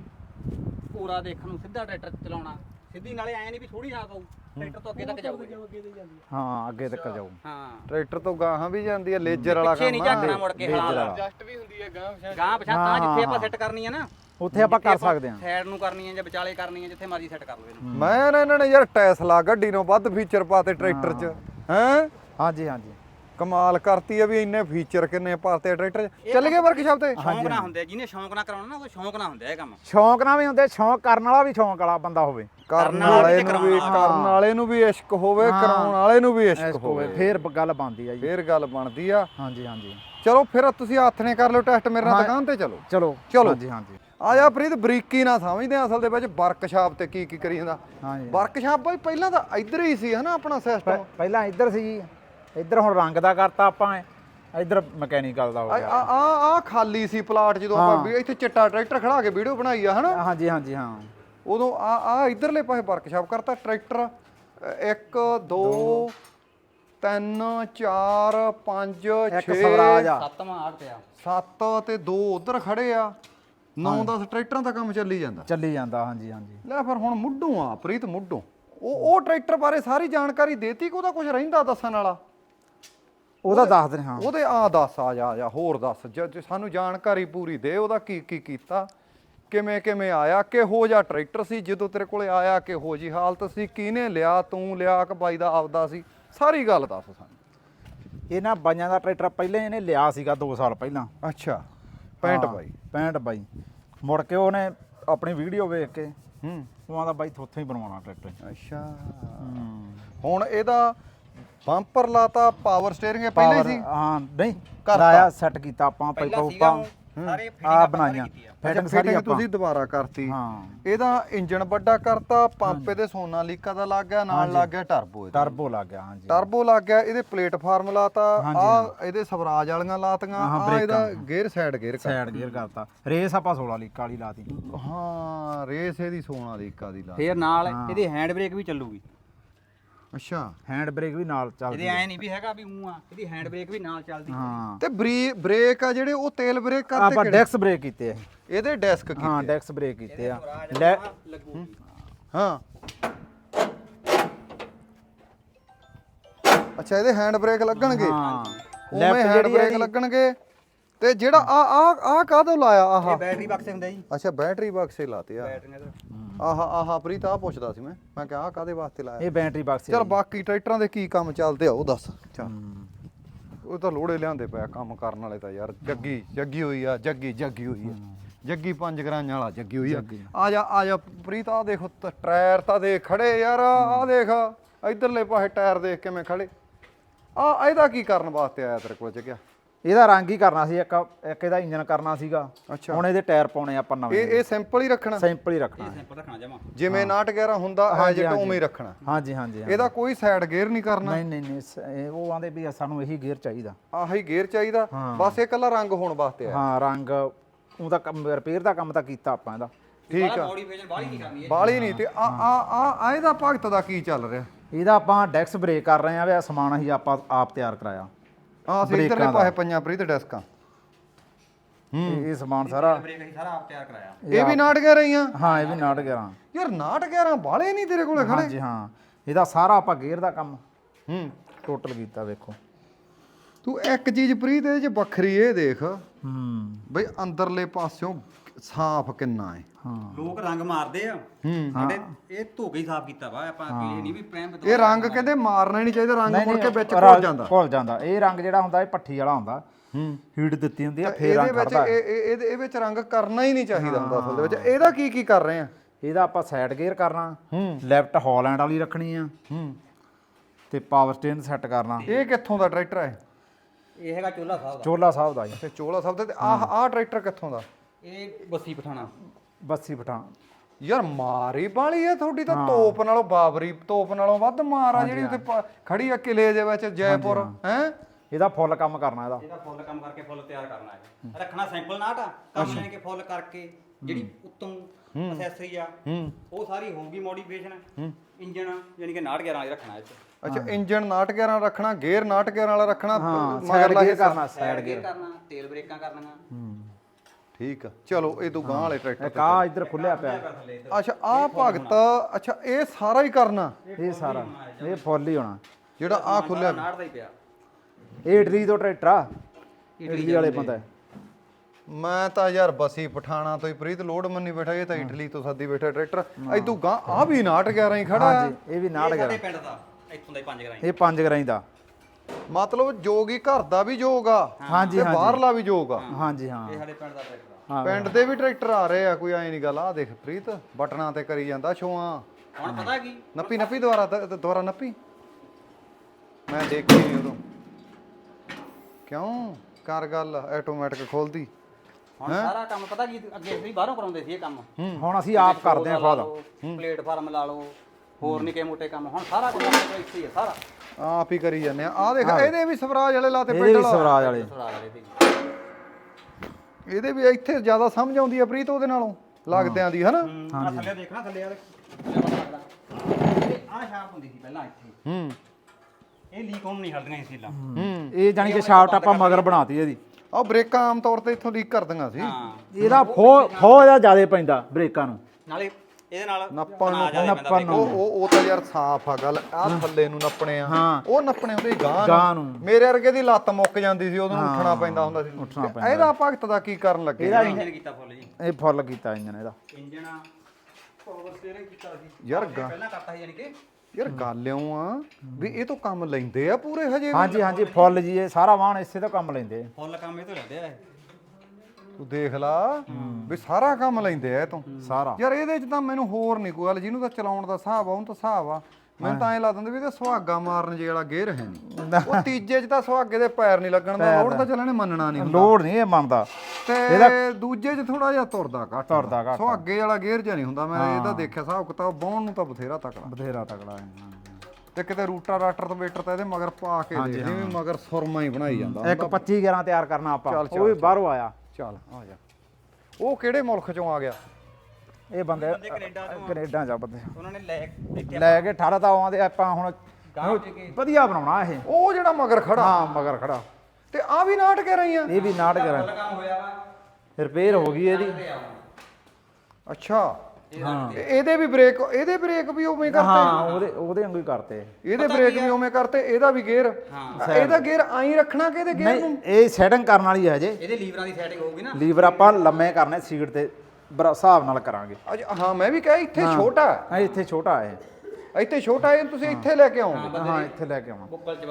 ਪੂਰਾ ਦੇਖਣ ਨੂੰ ਸਿੱਧਾ ਟਰੈਕਟਰ ਚਲਾਉਣਾ। ਸਿੱਧੀ ਨਾਲੇ ਐ ਨਹੀਂ ਵੀ ਥੋੜੀ ਰਾਤ ਆਊ ਟਰੈਕਟਰ ਤੋਂ ਅੱਗੇ ਤੱਕ ਜਾਊਗਾ। ਹਾਂ ਅੱਗੇ ਤੱਕ ਜਾਊ। ਹਾਂ। ਟਰੈਕਟਰ ਤੋਂ ਗਾਹਾਂ ਵੀ ਜਾਂਦੀ ਆ ਲੇਜਰ ਵਾਲਾ ਪਿੱਛੇ ਨਹੀਂ ਕੰਮ ਝਾਕਣਾ ਮੁੜ ਕੇ ਹਾਲ ਜਸਟ ਵੀ ਹੁੰਦੀ ਹੈ ਗਾਂ ਪਛਾਣ ਗਾਂ ਪਛਾਣ ਤਾਂ ਜਿੱਥੇ ਆਪਾਂ ਸੈੱਟ ਕਰਨੀ ਹੈ ਨਾ ਉੱਥੇ ਆਪਾਂ ਕਰ ਸਕਦੇ ਹਾਂ ਸਾਈਡ ਨੂੰ ਕਰਨੀ ਹੈ ਜਾਂ ਵਿਚਾਲੇ ਕਰਨੀ ਹੈ ਜਿੱਥੇ ਮਰਜ਼ੀ ਸੈੱਟ ਕਰ ਲਓ ਇਹਨੂੰ। ਮੈਂ ਨਾ ਇਹਨਾਂ ਨੇ ਯਾਰ ਟੈਸਲਾ ਗੱਡੀ ਨੂੰ ਵੱਧ ਫੀਚਰ ਪਾਤੇ ਟਰੈਕਟਰ 'ਚ ਹੈਂ? ਹਾਂਜੀ ਹਾਂਜੀ। ਕਮਾਲ ਕਰਤੀ ਆ ਵੀ ਇੰਨੇ ਫੀਚਰ ਕਿੰਨੇ ਪਾਤੇ ਟਰੈਕਟਰ 'ਚ। ਚੱਲ ਗਏ ਵਰਕਸ਼ਾਪ ਤੇ? ਸ਼ੌਂਕ ਨਾ ਹੁੰਦੇ ਜਿਹਨੇ ਸ਼ੌਂਕ ਨਾ ਕਰਾਉਣਾ ਨਾ ਉਹ ਸ਼ੌਂਕ ਨਾ ਹੁੰਦਾ ਇਹ ਕੰਮ। ਸ਼ੌਂਕ ਨਾਲ ਵੀ ਹੁੰਦੇ ਸ਼ੌਂਕ ਕਰਨ ਵਾਲਾ ਵੀ ਸ਼ੌਂਕ ਵਾਲਾ ਬੰਦਾ ਹੋਵੇ। ਕਰਨ ਵਾਲਾ ਨੂੰ ਵੀ ਕਰਾਉਣ ਕਰਨ ਵਾਲੇ ਨੂੰ ਵੀ ਇਸ਼ਕ ਹੋਵੇ ਹਾਂ। ਕਰਾਉਣ ਵਾਲੇ ਨੂੰ ਵੀ ਇਸ਼ਕ ਹੋਵੇ ਫੇਰ ਗੱਲ ਬਣਦੀ ਆ ਜੀ। ਫੇਰ ਗੱਲ ਬਣਦੀ ਆ। ਹਾਂਜੀ ਹਾਂਜੀ। ਚਲੋ ਫਿਰ ਤੁਸੀਂ ਹੱਥ ਨੇ ਕਰ ਲਿਓ ਟੈਸਟ ਮੇਰੇ ਨਾਲ ਹਾਂ। ਦੁਕਾਨ ਤੇ ਚਲੋ। ਚਲੋ। ਚਲੋ। ਹਾਂਜੀ ਹਾਂਜੀ। ਆ ਜਾ ਪ੍ਰੀਤ ਬਰੀਕੀ ਨਾ ਸਮਝਦੇ ਆ ਅਸਲ ਦੇ ਵਿੱਚ ਵਰਕਸ਼ਾਪ ਤੇ ਕੀ ਕੀ ਕਰੀ ਜਾਂਦਾ ਹਾਂਜੀ। ਵਰਕਸ਼ਾਪ ਬਾਈ ਪਹਿਲਾਂ ਤਾਂ ਇੱਧਰ ਹੀ ਸੀ ਹਨਾ ਆਪਣਾ ਸਿਸਟਮ ਪਹਿਲਾਂ ਇੱਧਰ ਸੀ ਇੱਧਰ ਹੁਣ ਰੰਗ ਦਾ ਕਰਤਾ ਆਪਾਂ ਇੱਧਰ ਮਕੈਨੀਕਲ ਦਾ ਹੋ ਆ ਗਿਆ। ਆ ਆ ਖਾਲੀ ਸੀ ਪਲਾਟ ਜਦੋਂ ਆਪਾਂ ਵੀ ਇੱਥੇ ਚਿੱਟਾ ਟਰੈਕਟਰ ਖੜਾ ਕੇ ਵੀਡੀਓ ਬਣਾਈ ਆ ਹਨਾ? ਹਾਂਜੀ ਹਾਂਜੀ ਹਾਂ। ਉਦੋਂ ਆ ਆ ਇਧਰਲੇ ਪਾਸੇ ਵਰਕਸ਼ਾਪ ਕਰਤਾ ਟਰੈਕਟਰ। 1 2 3 4 5 ਇੱਕ 6 ਸਵਰਾਜ ਆ। ਸੱਤਵਾਂ ਆੜ ਪਿਆ 7 ਤੇ 2 ਉਧਰ ਖੜੇ ਆ। 9 10 ਟਰੈਕਟਰਾਂ ਦਾ ਕੰਮ ਚੱਲੀ ਜਾਂਦਾ। ਚੱਲੀ ਜਾਂਦਾ ਹਾਂਜੀ ਹਾਂਜੀ। ਲੈ ਫਿਰ ਹੁਣ ਮੁੱਢੋਂ ਆ ਪ੍ਰੀਤ ਮੁੱਢੋਂ। ਉਹ ਉਹ ਟਰੈਕਟਰ ਬਾਰੇ ਸਾਰੀ ਜਾਣਕਾਰੀ ਦੇਤੀ ਕਿ ਉਹਦਾ ਕੁਝ ਰਹਿੰਦਾ ਦੱਸਣ ਵਾਲਾ? ਉਹਦਾ ਦੱਸ ਦੇ ਹਾਂ। ਉਹਦੇ ਆ ਦੱਸ ਆ ਜਾ ਜਾ ਹੋਰ ਦੱਸ। ਜ- ਸਾਨੂੰ ਜਾਣਕਾਰੀ ਪੂਰੀ ਦੇ ਉਹਦਾ ਕੀ ਕੀ ਕੀਤਾ? ਕਿਵੇਂ ਕਿਵੇਂ ਆਇਆ? ਕਿਹੋ ਜਿਹਾ ਟਰੈਕਟਰ ਸੀ? ਜਦੋਂ ਤੇਰੇ ਕੋਲੇ ਆਇਆ ਕਿਹੋ ਜੀ ਹਾਲਤ ਸੀ? ਕਿਹਨੇ ਲਿਆ? ਤੂੰ ਲਿਆ ਕਿ ਬਾਈ ਦਾ ਆਪਦਾ ਸੀ? ਸਾਰੀ ਗੱਲ ਦੱਸ ਸਾਨੂੰ। ਇਹਨਾਂ ਬਾਈਆਂ ਦਾ ਟਰੈਕਟਰ ਪਹਿਲੇ ਇਹਨੇ ਲਿਆ ਸੀਗਾ 2 ਸਾਲ ਪਹਿਲਾਂ। ਅੱਛਾ। ਪੈਂਟ ਹਾਂ, ਬਾਈ। 65 ਬਾਈ। ਮੁੜ ਕੇ ਉਹਨੇ ਆਪਣੀ ਵੀਡੀਓ ਵੇਖ ਕੇ ਹੂੰ। ਉਹ ਆਂਦਾ ਬਾਈ ਥੋਥੋਂ ਹੀ ਬਣਵਾਉਣਾ ਟਰੈਕਟਰ। ਅੱਛਾ। ਹੂੰ। ਹੁਣ ਇਹਦਾ ਬੰਪਰ ਲਾਤਾ ਪਾਵਰ ਸਟੀਅਰਿੰਗ ਇਹ ਪਹਿਲਾਂ ਹੀ ਸੀ। ਹਾਂ ਨਹੀਂ ਕਰਤਾ। ਕਰਾਇਆ ਸੈੱਟ ਕੀਤਾ ਆਪਾਂ ਪਹਿਲਾਂ ਪਾਈਪਾਂ ਉਪਾਂ ਸਾਰੇ ਆ। ਬਣਾਈਆਂ ਫਿਟਿੰਗ ਸਾਰੀ ਆਪਾਂ। ਤੁਸੀਂ ਦੁਬਾਰਾ ਕਰਤੀ। ਹਾਂ। ਇਹਦਾ ਇੰਜਨ ਵੱਡਾ ਕਰਤਾ ਪੰਪ ਇਹਦੇ ਸੋਨਾਲੀਕਾ ਦਾ ਲੱਗ ਗਿਆ ਨਾਲ ਲੱਗ ਗਿਆ ਟਰਬੋ ਇਹਦਾ। ਟਰਬੋ ਲੱਗ ਗਿਆ ਹਾਂਜੀ। ਟਰਬੋ ਲੱਗ ਗਿਆ ਇਹਦੇ ਪਲੇਟਫਾਰਮ ਲਾਤਾ ਆ ਇਹਦੇ ਸਵਰਾਜ ਵਾਲੀਆਂ ਲਾਤੀਆਂ ਆ। ਇਹਦਾ ਗੇਅਰ ਸਾਈਡ ਗੇਅਰ ਕਰ ਸਾਈਡ ਗੇਅਰ ਕਰਤਾ। ਰੇਸ ਆਪਾਂ 16 ਲੀਕ ਵਾਲੀ ਲਾਤੀ। ਹਾਂ ਰੇਸ ਇਹਦੀ ਸੋਨਾਲੀਕਾ ਦੀ ਲਾ ਫੇਰ ਨਾਲ। ਇਹਦੀ ਹੈਂਡ ਬ੍ਰੇਕ ਵੀ ਚੱਲੂਗੀ। ਅੱਛਾ। ਹੈਂਡ ਬ੍ਰੇਕ ਵੀ ਨਾਲ ਚੱਲਦੀ ਇਹਦੇ ਐ ਨਹੀਂ ਵੀ ਹੈਗਾ ਵੀ ਊਂ ਆ ਇਹਦੀ ਹੈਂਡ ਬ੍ਰੇਕ ਵੀ ਨਾਲ ਚੱਲਦੀ ਹਾਂ। ਤੇ ਬ੍ਰੇ ਬ੍ਰੇਕ ਆ ਜਿਹੜੇ ਉਹ ਤੇਲ ਬ੍ਰੇਕ ਕਰਤੇ ਆਪਾਂ ਕਿਹੜੇ? ਡੈਕਸ ਬ੍ਰੇਕ ਕੀਤੇ ਆ। ਇਹਦੇ ਡੈਸਕ ਕੀ ਹਾਂ ਡੈਕਸ ਬ੍ਰੇਕ ਕੀਤੇ ਆ। ਲੈ ਲੱਗੂਗੀ ਹਾਂ। ਅੱਛਾ ਇਹਦੇ ਹੈਂਡ ਬ੍ਰੇਕ ਲੱਗਣਗੇ? ਹਾਂ। ਲੈਫਟ ਹੈਂਡ ਜਿਹੜੀ ਬ੍ਰੇਕ ਲੱਗਣਗੇ? ਤੇ ਜਿਹੜਾ ਆ ਆ ਆ ਕਾਹਦੋਂ ਲਾਇਆ? ਆਹ। ਇਹ ਬੈਟਰੀ ਬਕਸੇ ਹੁੰਦਾ ਜੀ। ਅੱਛਾ ਬੈਟਰੀ ਬਕਸੇ ਲਾਤੇ ਆ। ਬੈਟਰੀਆਂ ਦਾ ਆਹ ਆਹ ਪ੍ਰੀਤ ਆ ਪੁੱਛਦਾ ਸੀ ਮੈਂ। ਮੈਂ ਕਿਹਾ ਆ ਕਾਦੇ ਵਾਸਤੇ ਲਾਇਆ? ਇਹ ਬੈਟਰੀ ਬਾਕਸ ਚਲ ਬਾਕੀ ਟਰੈਕਟਰਾਂ ਦੇ ਕੀ ਕੰਮ ਚੱਲਦੇ ਆ ਉਹ ਦੱਸ। ਚੱਲ। ਉਹ ਤਾਂ ਲੋੜੇ ਲਿਆਂਦੇ ਪਿਆ ਕੰਮ ਕਰਨ ਵਾਲੇ ਤਾਂ ਯਾਰ। ਜੱਗੀ ਜੱਗੀ ਹੋਈ ਆ ਜੱਗੀ ਜੱਗੀ ਹੋਈ ਆ। ਜੱਗੀ ਪੰਜ ਗਰਾਂਆਂ ਵਾਲਾ ਜੱਗੀ ਹੋਈ ਆ। ਆ ਜਾ ਆ ਜਾ ਪ੍ਰੀਤ ਆ ਦੇਖੋ ਟਾਇਰ ਤਾਂ ਦੇਖ ਖੜੇ ਯਾਰ। ਆ ਦੇਖ ਇਧਰਲੇ ਪਾਸੇ ਟਾਇਰ ਦੇਖ ਕਿਵੇਂ ਖੜੇ। ਆ ਇਹਦਾ ਕੀ ਕਰਨ ਵਾਸਤੇ ਆਇਆ ਤੇਰੇ ਕੋਲ ਜਗਿਆ? ਇਹਦਾ ਰੰਗ ਹੀ ਕਰਨਾ ਸੀ ਇੱਕ ਇੱਕ ਇਹਦਾ ਇੰਜਨ ਕਰਨਾ ਸੀਗਾ। ਅੱਛਾ। ਹੁਣ ਇਹਦੇ ਟਾਇਰ ਪਾਉਣੇ ਆਪਾਂ ਇਹ ਨਵੇਂ। ਇਹ ਸਿੰਪਲ ਹੀ ਰੱਖਣਾ? ਸਿੰਪਲ ਹੀ ਰੱਖਣਾ। ਹੈ। ਸਿੰਪਲ ਰੱਖਣਾ ਜਮਾ। ਜਿਵੇਂ 911 ਹੁੰਦਾ ਐਜ ਹਾਂਜੀ, ਇਟ ਹਾਂਜੀ। ਉਵੇਂ ਹੀ ਰੱਖਣਾ। ਹਾਂਜੀ ਹਾਂਜੀ। ਇਹਦਾ ਕੋਈ ਸਾਈਡ ਗੇਅਰ ਨਹੀਂ ਕਰਨਾ। ਨਹੀਂ ਨਹੀਂ ਨਹੀਂ ਸ- ਇਹ ਉਹ ਆਂਦੇ ਵੀ ਸਾਨੂੰ ਇਹੀ ਗੇਅਰ ਚਾਹੀਦਾ। ਆਹੀ ਗੇਅਰ ਚਾਹੀਦਾ। ਬਸ ਇਹ ਕੱਲਾ ਰੰਗ ਹੋਣ ਵਾਸਤੇ ਆ। ਹਾਂ ਰੰਗ ਉਹਦਾ ਕੰਮ ਰਿਪੇਅਰ ਦਾ ਕੰਮ ਤਾਂ ਕੀਤਾ ਆਪਾਂ ਇਹਦਾ। ਠੀਕ ਆ। ਮੋਡੀਫਿਕੇਸ਼ਨ ਬਾਹਲੀ ਨਹੀਂ ਕਰਨੀ ਬਾਲੀ ਨਹੀਂ ਤੇ ਆ ਆ ਆ ਆ ਇਹਦਾ ਭਗਤ ਦਾ ਕੀ ਚੱਲ ਰਿਹਾ? ਇਹਦਾ ਆਪਾਂ ਡੈਕਸ ਬ੍ਰੇਕ ਕਰ ਰਹੇ ਆ ਵੀ ਸਮਾਨ ਅਸੀਂ ਆਪਾਂ ਆਪ ਤਿਆਰ ਕਰਾਇਆ। ਆ ਅਸੀਂ ਇਧਰਲੇ ਪਾਸੇ ਪਈਆਂ ਪ੍ਰੀਤ ਡੈਸਕਾਂ। ਇਹ ਇਹ ਸਮਾਨ ਸਾਰਾ ਬ੍ਰੇਕ ਅਸੀਂ ਸਾਰਾ ਆਪ ਤਿਆਰ ਕਰਾਇਆ। ਇਹ ਵੀ ਨਾਟਕਾਂ ਰਹੀਆਂ? ਹਾਂ ਇਹ ਵੀ ਨਾਟ ਕਰਾਂ ਯਾਰ ਨਾਟਕਾਂ ਬਾਲੇ ਨਹੀਂ ਤੇਰੇ ਕੋਲੇ ਖੜੇ। ਹਾਂਜੀ ਹਾਂ। ਇਹਦਾ ਸਾਰਾ ਆਪਾਂ ਗੇਅਰ ਦਾ ਕੰਮ ਹੂੰ। ਟੋਟਲ ਕੀਤਾ ਵੇਖੋ। ਤੂੰ ਇੱਕ ਚੀਜ਼ ਪ੍ਰੀਤ ਇਹਦੇ ਚ ਵੱਖਰੀ ਇਹ ਦੇਖ। ਹੂੰ। ਬਈ ਅੰਦਰਲੇ ਪਾਸਿਓਂ ਸਾਫ਼ ਕਿੰਨਾ ਹੈ ਹਾਂ। ਲੋਕ ਰੰਗ ਮਾਰਦੇ ਆ। ਹੂੰ। ਸਾਡੇ ਇਹ ਧੋ ਕੇ ਹੀ ਸਾਫ਼ ਕੀਤਾ ਵਾ ਆਪਾਂ ਇਹ ਨਹੀਂ ਵੀ ਪ੍ਰੈਮ ਇਹ ਰੰਗ ਕਹਿੰਦੇ ਮਾਰਨਾ ਹੀ ਨਹੀਂ ਚਾਹੀਦਾ ਰੰਗ ਮੁੜ ਕੇ ਵਿੱਚ ਘੁਲ ਜਾਂਦਾ। ਘੁਲ ਜਾਂਦਾ। ਇਹ ਰੰਗ ਜਿਹੜਾ ਹੁੰਦਾ ਇਹ ਪੱਠੀ ਵਾਲਾ ਹੁੰਦਾ। ਹੂੰ। ਹੀਟ ਦਿੱਤੀ ਹੁੰਦੀ ਆ ਫੇਰ ਇਹਦੇ ਰੰਗ ਵਿੱਚ ਇਹ ਇਹ- ਇਹਦੇ ਇਹ ਵਿੱਚ ਰੰਗ ਕਰਨਾ ਹੀ ਨਹੀਂ ਚਾਹੀਦਾ ਹੁੰਦਾ ਅਸਲ ਦੇ ਵਿੱਚ। ਇਹਦਾ ਕੀ ਕੀ ਕਰ ਰਹੇ ਆ? ਇਹਦਾ ਆਪਾਂ ਸਾਈਡ ਗੇਅਰ ਕਰਨਾ। ਹੂੰ। ਲੈਫਟ ਹਾਲੈਂਡ ਵਾਲੀ ਰੱਖਣੀ ਆ। ਹੂੰ। ਤੇ ਪਾਵਰ ਸਟੇਨ ਸੈੱਟ ਕਰਨਾ। ਇਹ ਕਿੱਥੋਂ ਦਾ ਟਰੈਕਟਰ ਹੈ ਇਹ ਹੈਗਾ ਚੋਲਾ ਸਾਹਿਬ ਦਾ। ਚੋਲਾ ਸਾਹਿਬ ਦਾ ਜੀ। ਤੇ ਚੋਲਾ ਸਾਹਿਬ ਦਾ ਤੇ ਆਹ ਆਹ ਟਰੈਕਟਰ ਕਿੱਥੋਂ ਦਾ? ਇਹ ਬੱਸੀ ਪਠਾਣਾ। ਬੱਸੀ ਪਠਾਣ। ਯਾਰ ਮਾਰੀ ਬਾਲੀ ਹੈ ਤੁਹਾਡੀ ਤਾਂ ਤੋਪ ਨਾਲੋਂ ਬਾਬਰੀ ਤੋਪ ਨਾਲੋਂ ਵੱਧ ਮਾਰ ਆ ਜਿਹੜੀ ਉੱਥੇ ਪ- ਖੜੀ ਆ ਕਿਲੇ ਦੇ ਵਿੱਚ ਜੈਪੁਰ ਹੈ। ਇਹਦਾ ਫੁੱਲ ਕੰਮ ਕਰਨਾ ਇਹਦਾ। ਇਹਦਾ ਫੁੱਲ ਕੰਮ ਕਰਕੇ ਫੁੱਲ ਤਿਆਰ ਕਰਨਾ ਹੈ। ਰੱਖਣਾ ਸੈਂਪਲ ਨਾਟ ਆ। ਕੰਮ ਲੈਣ ਕੇ ਫੁੱਲ ਕਰਕੇ ਜਿਹੜੀ ਉੱਤੋਂ ਅਸੈਸਰੀ ਆ ਉਹ ਸਾਰੀ ਹੋਊਗੀ ਮੋਡੀਫਿਕੇਸ਼ਨ ਇੰਜਨ ਯਾਨੀ ਕਿ 911 ਵਾਲੀ ਰੱਖਣਾ ਇਹ ਚ ਅੱਛਾ ਇੰਜਨ 911 ਰੱਖਣਾ ਗੇਅਰ 911 ਵਾਲਾ ਰੱਖਣਾ ਹਾਂ ਸਾਈਡ ਮਗਰਲਾ ਗੇਅਰ ਹਿੱਸਾ ਕਰਨਾ ਸਾਈਡ ਗੇਅਰ ਕਰਨਾ ਤੇਲ ਬ੍ਰੇਕਾਂ ਕਰਨੀਆਂ ਠੀਕ ਆ। ਚਲੋ ਇਹ ਤੂੰ ਗਾਂ ਵਾਲੇ ਟਰੈਕਟਰ ਇੱਕ ਆ ਇੱਧਰ ਖੁੱਲਿਆ ਪਿਆ। ਅੱਛਾ ਆਹ ਭਗਤ ਅੱਛਾ ਇਹ ਸਾਰਾ ਹੀ ਕਰਨਾ? ਇਹ ਸਾਰਾ ਇਹ ਫੁੱਲ ਹੀ ਹੋਣਾ। ਜਿਹੜਾ ਆ ਖੁੱਲਿਆ ਨਾੜ ਦਾ ਹੀ ਪਿਆ। ਇਹ ਇਟਲੀ ਤੋਂ ਟਰੈਕਟਰ ਆ। ਇਟਲੀ ਵਾਲੇ ਬੰਦਾ। ਹੈ। ਮੈਂ ਤਾਂ ਯਾਰ ਬਸੀ ਪਠਾਣਾ ਤੋਂ ਹੀ ਪ੍ਰੀਤ ਲੋਡ ਮੰਨੀ ਬੈਠਾ ਇਹ ਤਾਂ ਇਟਲੀ ਤੋਂ ਸੱਦੀ ਬੈਠਾ ਟਰੈਕਟਰ। ਐਦੂ ਗਾਂ ਆ ਵੀ 911 ਹੀ ਖੜਾ ਹੈ ਹਾਂਜੀ ਇਹ ਵੀ ਗਿਆ ਸਾਡੇ ਪਿੰਡ ਦਾ। ਇੱਥੋਂ ਦਾ ਹੀ ਪੰਜ ਗਰਾਈ ਇਹ ਪੰਜ ਗਰਾਈ ਦਾ। ਮਤਲਬ ਜੋਗੀ ਘਰ ਦਾ ਵੀ ਜੋਗ ਆ ਹਾਂਜੀ, ਤੇ ਹਾਂਜੀ। ਬਾਹਰਲਾ ਵੀ ਜੋਗ ਆ। ਹਾਂਜੀ ਹਾਂ। ਇਹ ਸਾਡੇ ਪਿੰਡ ਦਾ ਟਰੈਕਟਰ ਆ। ਹਾਂ। ਪਿੰਡ ਦੇ ਵੀ ਟਰੈਕਟਰ ਆ ਰਹੇ ਆ ਕੋਈ ਐ ਨਹੀਂ ਗੱਲ ਆ ਦੇਖ ਪ੍ਰੀਤ ਬਟਨਾਂ ਤੇ ਕਰੀ ਜਾਂਦਾ ਛੋਆਂ। ਹੁਣ ਪਤਾ ਕੀ? ਨੱਪੀ ਨੱਪੀ ਦੁਬਾਰਾ ਦ- ਦ- ਦੁਬਾਰਾ ਨੱਪੀ। ਮੈਂ ਦੇਖੀ ਨਹੀਂ ਉਦੋਂ। ਕਿਉਂ? ਕਰ ਗੱਲ ਆਟੋਮੈਟਿਕ ਖੋਲਦੀ। ਹੁਣ ਸਾਰਾ ਕੰਮ ਪਤਾ ਕੀ ਅੱਗੇ ਅਸੀਂ ਬਾਹਰੋਂ ਕਰਾਉਂਦੇ ਸੀ ਇਹ ਕੰਮ। ਹੁਣ ਅਸੀਂ ਆਪ ਕਰਦੇ ਆ ਖੁਦ ਪਲੇਟਫਾਰਮ ਲਾ ਲਓ। ਹੋਰ ਨਿੱਕੇ ਮੋਟੇ ਕੰਮ। ਹੁਣ ਸਾਰਾ ਆਪਣੇ ਕੋਲ ਇੱਥੇ ਹੀ ਹੈ ਸਾਰਾ। ਆਪ ਹੀ ਕਰੀ ਜਾਂਦੇ ਆ। ਆ ਦੇਖ ਇਹਦੇ ਵੀ ਸਵਰਾਜ ਵਾਲੇ ਲਾਤੇ ਇਹ ਪਿੰਡ ਵੀ ਵਾਲਾ। ਸਵਰਾਜ ਵਾਲੇ। ਸੁਰਾ ਵਾਲੇ ਤੇ ਇਹਦੇ ਵੀ ਇੱਥੇ ਜ਼ਿਆਦਾ ਸਮਝ ਆਉਂਦੀ ਆ ਪ੍ਰੀਤ ਉਹਦੇ ਨਾਲੋਂ ਲੱਗਦਿਆਂ ਦੀ ਹਨਾ? ਥੱਲੇ ਦੇਖਣਾ ਥੱਲੇ ਵਾਲੇ। ਇਹ ਆ ਸ਼ਾਪ ਹੁੰਦੀ ਸੀ ਪਹਿਲਾਂ ਇੱਥੇ। ਹੂੰ। ਇਹ ਲੀਕ ਹੋਣ ਨਹੀਂ ਹਟਦੀਆਂ ਸੀ ਸੀਲਾਂ। ਹੂੰ। ਇਹ ਜਾਨੀ ਕਿ ਸ਼ਾਫਟ ਆਪਾਂ ਮਗਰ ਬਣਾਤੀ ਇਹਦੀ। ਆ ਬ੍ਰੇਕਾਂ ਆਮ ਤੌਰ ਤੇ ਇੱਥੋਂ ਲੀਕ ਕਰਦੀਆਂ ਸੀ। ਹਾਂ। ਇਹਦਾ ਫੋ ਫੋ ਜ਼ਿਆਦਾ ਪੈਂਦਾ ਬ੍ਰੇਕਾਂ ਨੂੰ। ਨਾਲੇ ਇਹਦੇ ਨਾਲ ਨੱਪਣ ਨੂੰ ਜ਼ਿਆਦਾ ਪੈਂਦਾ ਨੱਪਣ ਨੂੰ। ਉਹ ਉਹ ਉਹ ਤਾਂ ਯਾਰ ਸਾਫ਼ ਆ ਗੱਲ। ਆ ਥੱਲੇ ਨੂੰ ਨੱਪਣੇ ਆ। ਹਾਂ। ਉਹ ਨੱਪਣੇ ਉਹਦੇ ਗਾਂ ਗਾਂਹ ਨੂੰ। ਮੇਰੇ ਵਰਗੇ ਦੀ ਲੱਤ ਮੁੱਕ ਜਾਂਦੀ ਸੀ ਉਹਨੂੰ ਉੱਠਣਾ ਪੈਂਦਾ ਹੁੰਦਾ ਸੀ। ਉੱਠਣਾ ਤੇ ਇਹਦਾ ਭਗਤ ਦਾ ਕੀ ਕਰਨ ਲੱਗੇ? ਇਹਦਾ ਇੰਜਨ ਕੀਤਾ ਫੁੱਲ ਜੀ। ਇਹ ਫੁੱਲ ਕੀਤਾ ਇੰਜਨ ਇਹਦਾ। ਇੰਜਨ ਪਾਵਰ ਸਟੀਅਰਿੰਗ ਕੀਤਾ ਸੀ। ਯਾਰ ਗਾ ਪਹਿਲਾਂ ਕਰਤਾ ਸੀ ਯਾਨੀ ਕਿ। ਯਾਰ ਗੱਲ ਇਉਂ ਆ ਵੀ ਇਹ ਤੋਂ ਕੰਮ ਲੈਂਦੇ ਆ ਪੂਰੇ ਹਜੇ? ਵੀ? ਹਾਂਜੀ ਹਾਂਜੀ ਫੁੱਲ ਜੀ ਇਹ ਸਾਰਾ ਵਾਹਣ ਇਸੇ ਤੋਂ ਕੰਮ ਲੈਂਦੇ ਫੁੱਲ ਕੰਮ ਇਹ ਤੋਂ ਲੈਂਦੇ ਆ ਇਹ। ਤੂੰ ਦੇਖ ਲਾ ਵੀ ਸਾਰਾ ਕੰਮ ਲੈਂਦੇ ਇਹ ਤੋਂ। ਸਾਰਾ। ਯਾਰ ਇਹਦੇ ਚ ਤਾਂ ਮੈਨੂੰ ਹੋਰ ਨਹੀਂ ਕੋਈ ਗੱਲ ਜਿਹਨੂੰ ਤਾਂ ਚਲਾਉਣ ਦਾ ਹਿਸਾਬ ਆ ਉਹਨੂੰ ਤਾਂ ਹਿਸਾਬ ਆ। ਮੈਨੂੰ ਤਾਂ ਐ ਲੱਗਦਾ ਹੁੰਦਾ ਵੀ ਇਹਦੇ ਸੁਹਾਗਾ ਮਾਰਨ ਜੇ ਵਾਲਾ ਗੇਅਰ ਹੈ ਨਹੀਂ ਉਹ ਤੀਜੇ ਚ ਤਾਂ ਸੁਹਾਗੇ ਦੇ ਪੈਰ ਨਹੀਂ ਲੱਗਣ ਦਾ ਲੋੜ ਤਾਂ ਚੱਲਣੇ ਮੰਨਣਾ ਨਹੀਂ ਹੁੰਦਾ। ਲੋਡ ਨਹੀਂ ਇਹ ਮੰਨਦਾ। ਤੇ ਦੂਜੇ ਚ ਥੋੜਾ ਜਿਹਾ ਤੁਰਦਾ ਘੱਟ ਤੁਰਦਾ ਘੱਟ। ਸੁਹਾਗੇ ਵਾਲਾ ਗੇਅਰ ਜਿਹਾ ਨਹੀਂ ਹੁੰਦਾ ਮੈਂ ਇਹਦਾ ਦੇਖਿਆ ਹਿਸਾਬ ਕਿਤਾਬ ਬਾਉਣ ਨੂੰ ਤਾਂ ਬਥੇਰਾ ਤਕੜਾ। ਬਥੇਰਾ ਤਕੜਾ ਹੈ। ਤੇ ਕਿਤੇ ਰੂਟਾ ਰਾਟਰ ਤੋਂ ਵੇਟਰ ਤਾਂ ਇਹਦੇ ਮਗਰ ਪਾ ਕੇ ਦੇ ਜਿਵੇਂ ਮਗਰ ਸੁਰਮਾ ਹੀ ਬਣਾਈ ਜਾਂਦਾ ਇੱਕ 25 11 ਤਿਆਰ ਕਰਨਾ ਆਪਾਂ। ਉਹ ਵੀ ਬਾਹਰੋਂ ਆਇਆ। ਚੱਲ ਆ ਜਾ। ਉਹ ਕਿਹੜੇ ਮੁਲਕ ਚੋਂ ਆ ਗਿਆ? ਇਹ ਬੰਦੇ ਕੈਨੇਡਾ ਤੋਂ ਕੈਨੇਡਾ ਜਾ ਬੰਦੇ। ਉਹਨਾਂ ਨੇ ਲੈ ਇੱਥੇ ਲੈ ਕੇ 18 ਤਾਂ ਆਉਂਦੇ ਆਪਾਂ ਹੁਣ ਗਾਂਹ ਦੇ ਕੇ। ਵਧੀਆ ਬਣਾਉਣਾ ਇਹ। ਉਹ ਜਿਹੜਾ ਮਗਰ ਖੜਾ। ਹਾਂ ਮਗਰ ਖੜਾ। ਤੇ ਆ ਵੀ ਨਾਟ ਕੇ ਰਹੀਆਂ ਇਹ ਵੀ ਨਾਟ ਕਰਾਂ ਕੰਮ ਹੋਇਆ ਵਾ। ਰਿਪੇਅਰ ਹੋ ਗਈ ਇਹਦੀ। ਤੇ ਆਉਂ ਅੱਛਾ। ਇਹਦੇ ਵੀ ਬ੍ਰੇਕ ਇਹਦੇ ਬ੍ਰੇਕ ਵੀ ਉਵੇਂ ਕਰਤੇ ਹਾਂ ਉਹਦੇ ਉਹਦੇ ਵਾਂਗੂ ਹੀ ਕਰਤੇ। ਇਹਦੇ ਬ੍ਰੇਕ ਵੀ ਉਵੇਂ ਕਰਤੇ ਇਹਦਾ ਵੀ ਗੇਅਰ ਇਹਦਾ ਗੇਅਰ ਆਈ ਰੱਖਣਾ ਕਿ ਇਹਦੇ ਗੇਅਰ ਨਹੀਂ ਇਹ ਸੈਟਿੰਗ ਕਰਨ ਵਾਲੀ ਹੈ ਹਜੇ। ਇਹਦੇ ਲੀਵਰਾਂ ਦੀ ਸੈਟਿੰਗ ਹੋਊਗੀ ਨਾ। ਲੀਵਰ ਆਪਾਂ ਲੰਮੇ ਕਰਨੇ ਸੀਟ ਤੇ ਬਰਾ- ਹਿਸਾਬ ਨਾਲ ਕਰਾਂਗੇ। ਅੱਜ ਹਾਂ ਮੈਂ ਵੀ ਕਿਹਾ ਇੱਥੇ ਛੋਟਾ। ਹੈ। ਇੱਥੇ ਛੋਟਾ ਹੈ ਇੱਥੇ ਛੋਟਾ ਹੈ ਤੁਸੀਂ ਇੱਥੇ ਲੈ ਕੇ ਆਓਗੇ। ਹਾਂ ਇੱਥੇ ਲੈ ਕੇ ਆਉਣਾ ਬੁੱਕਲ ਚ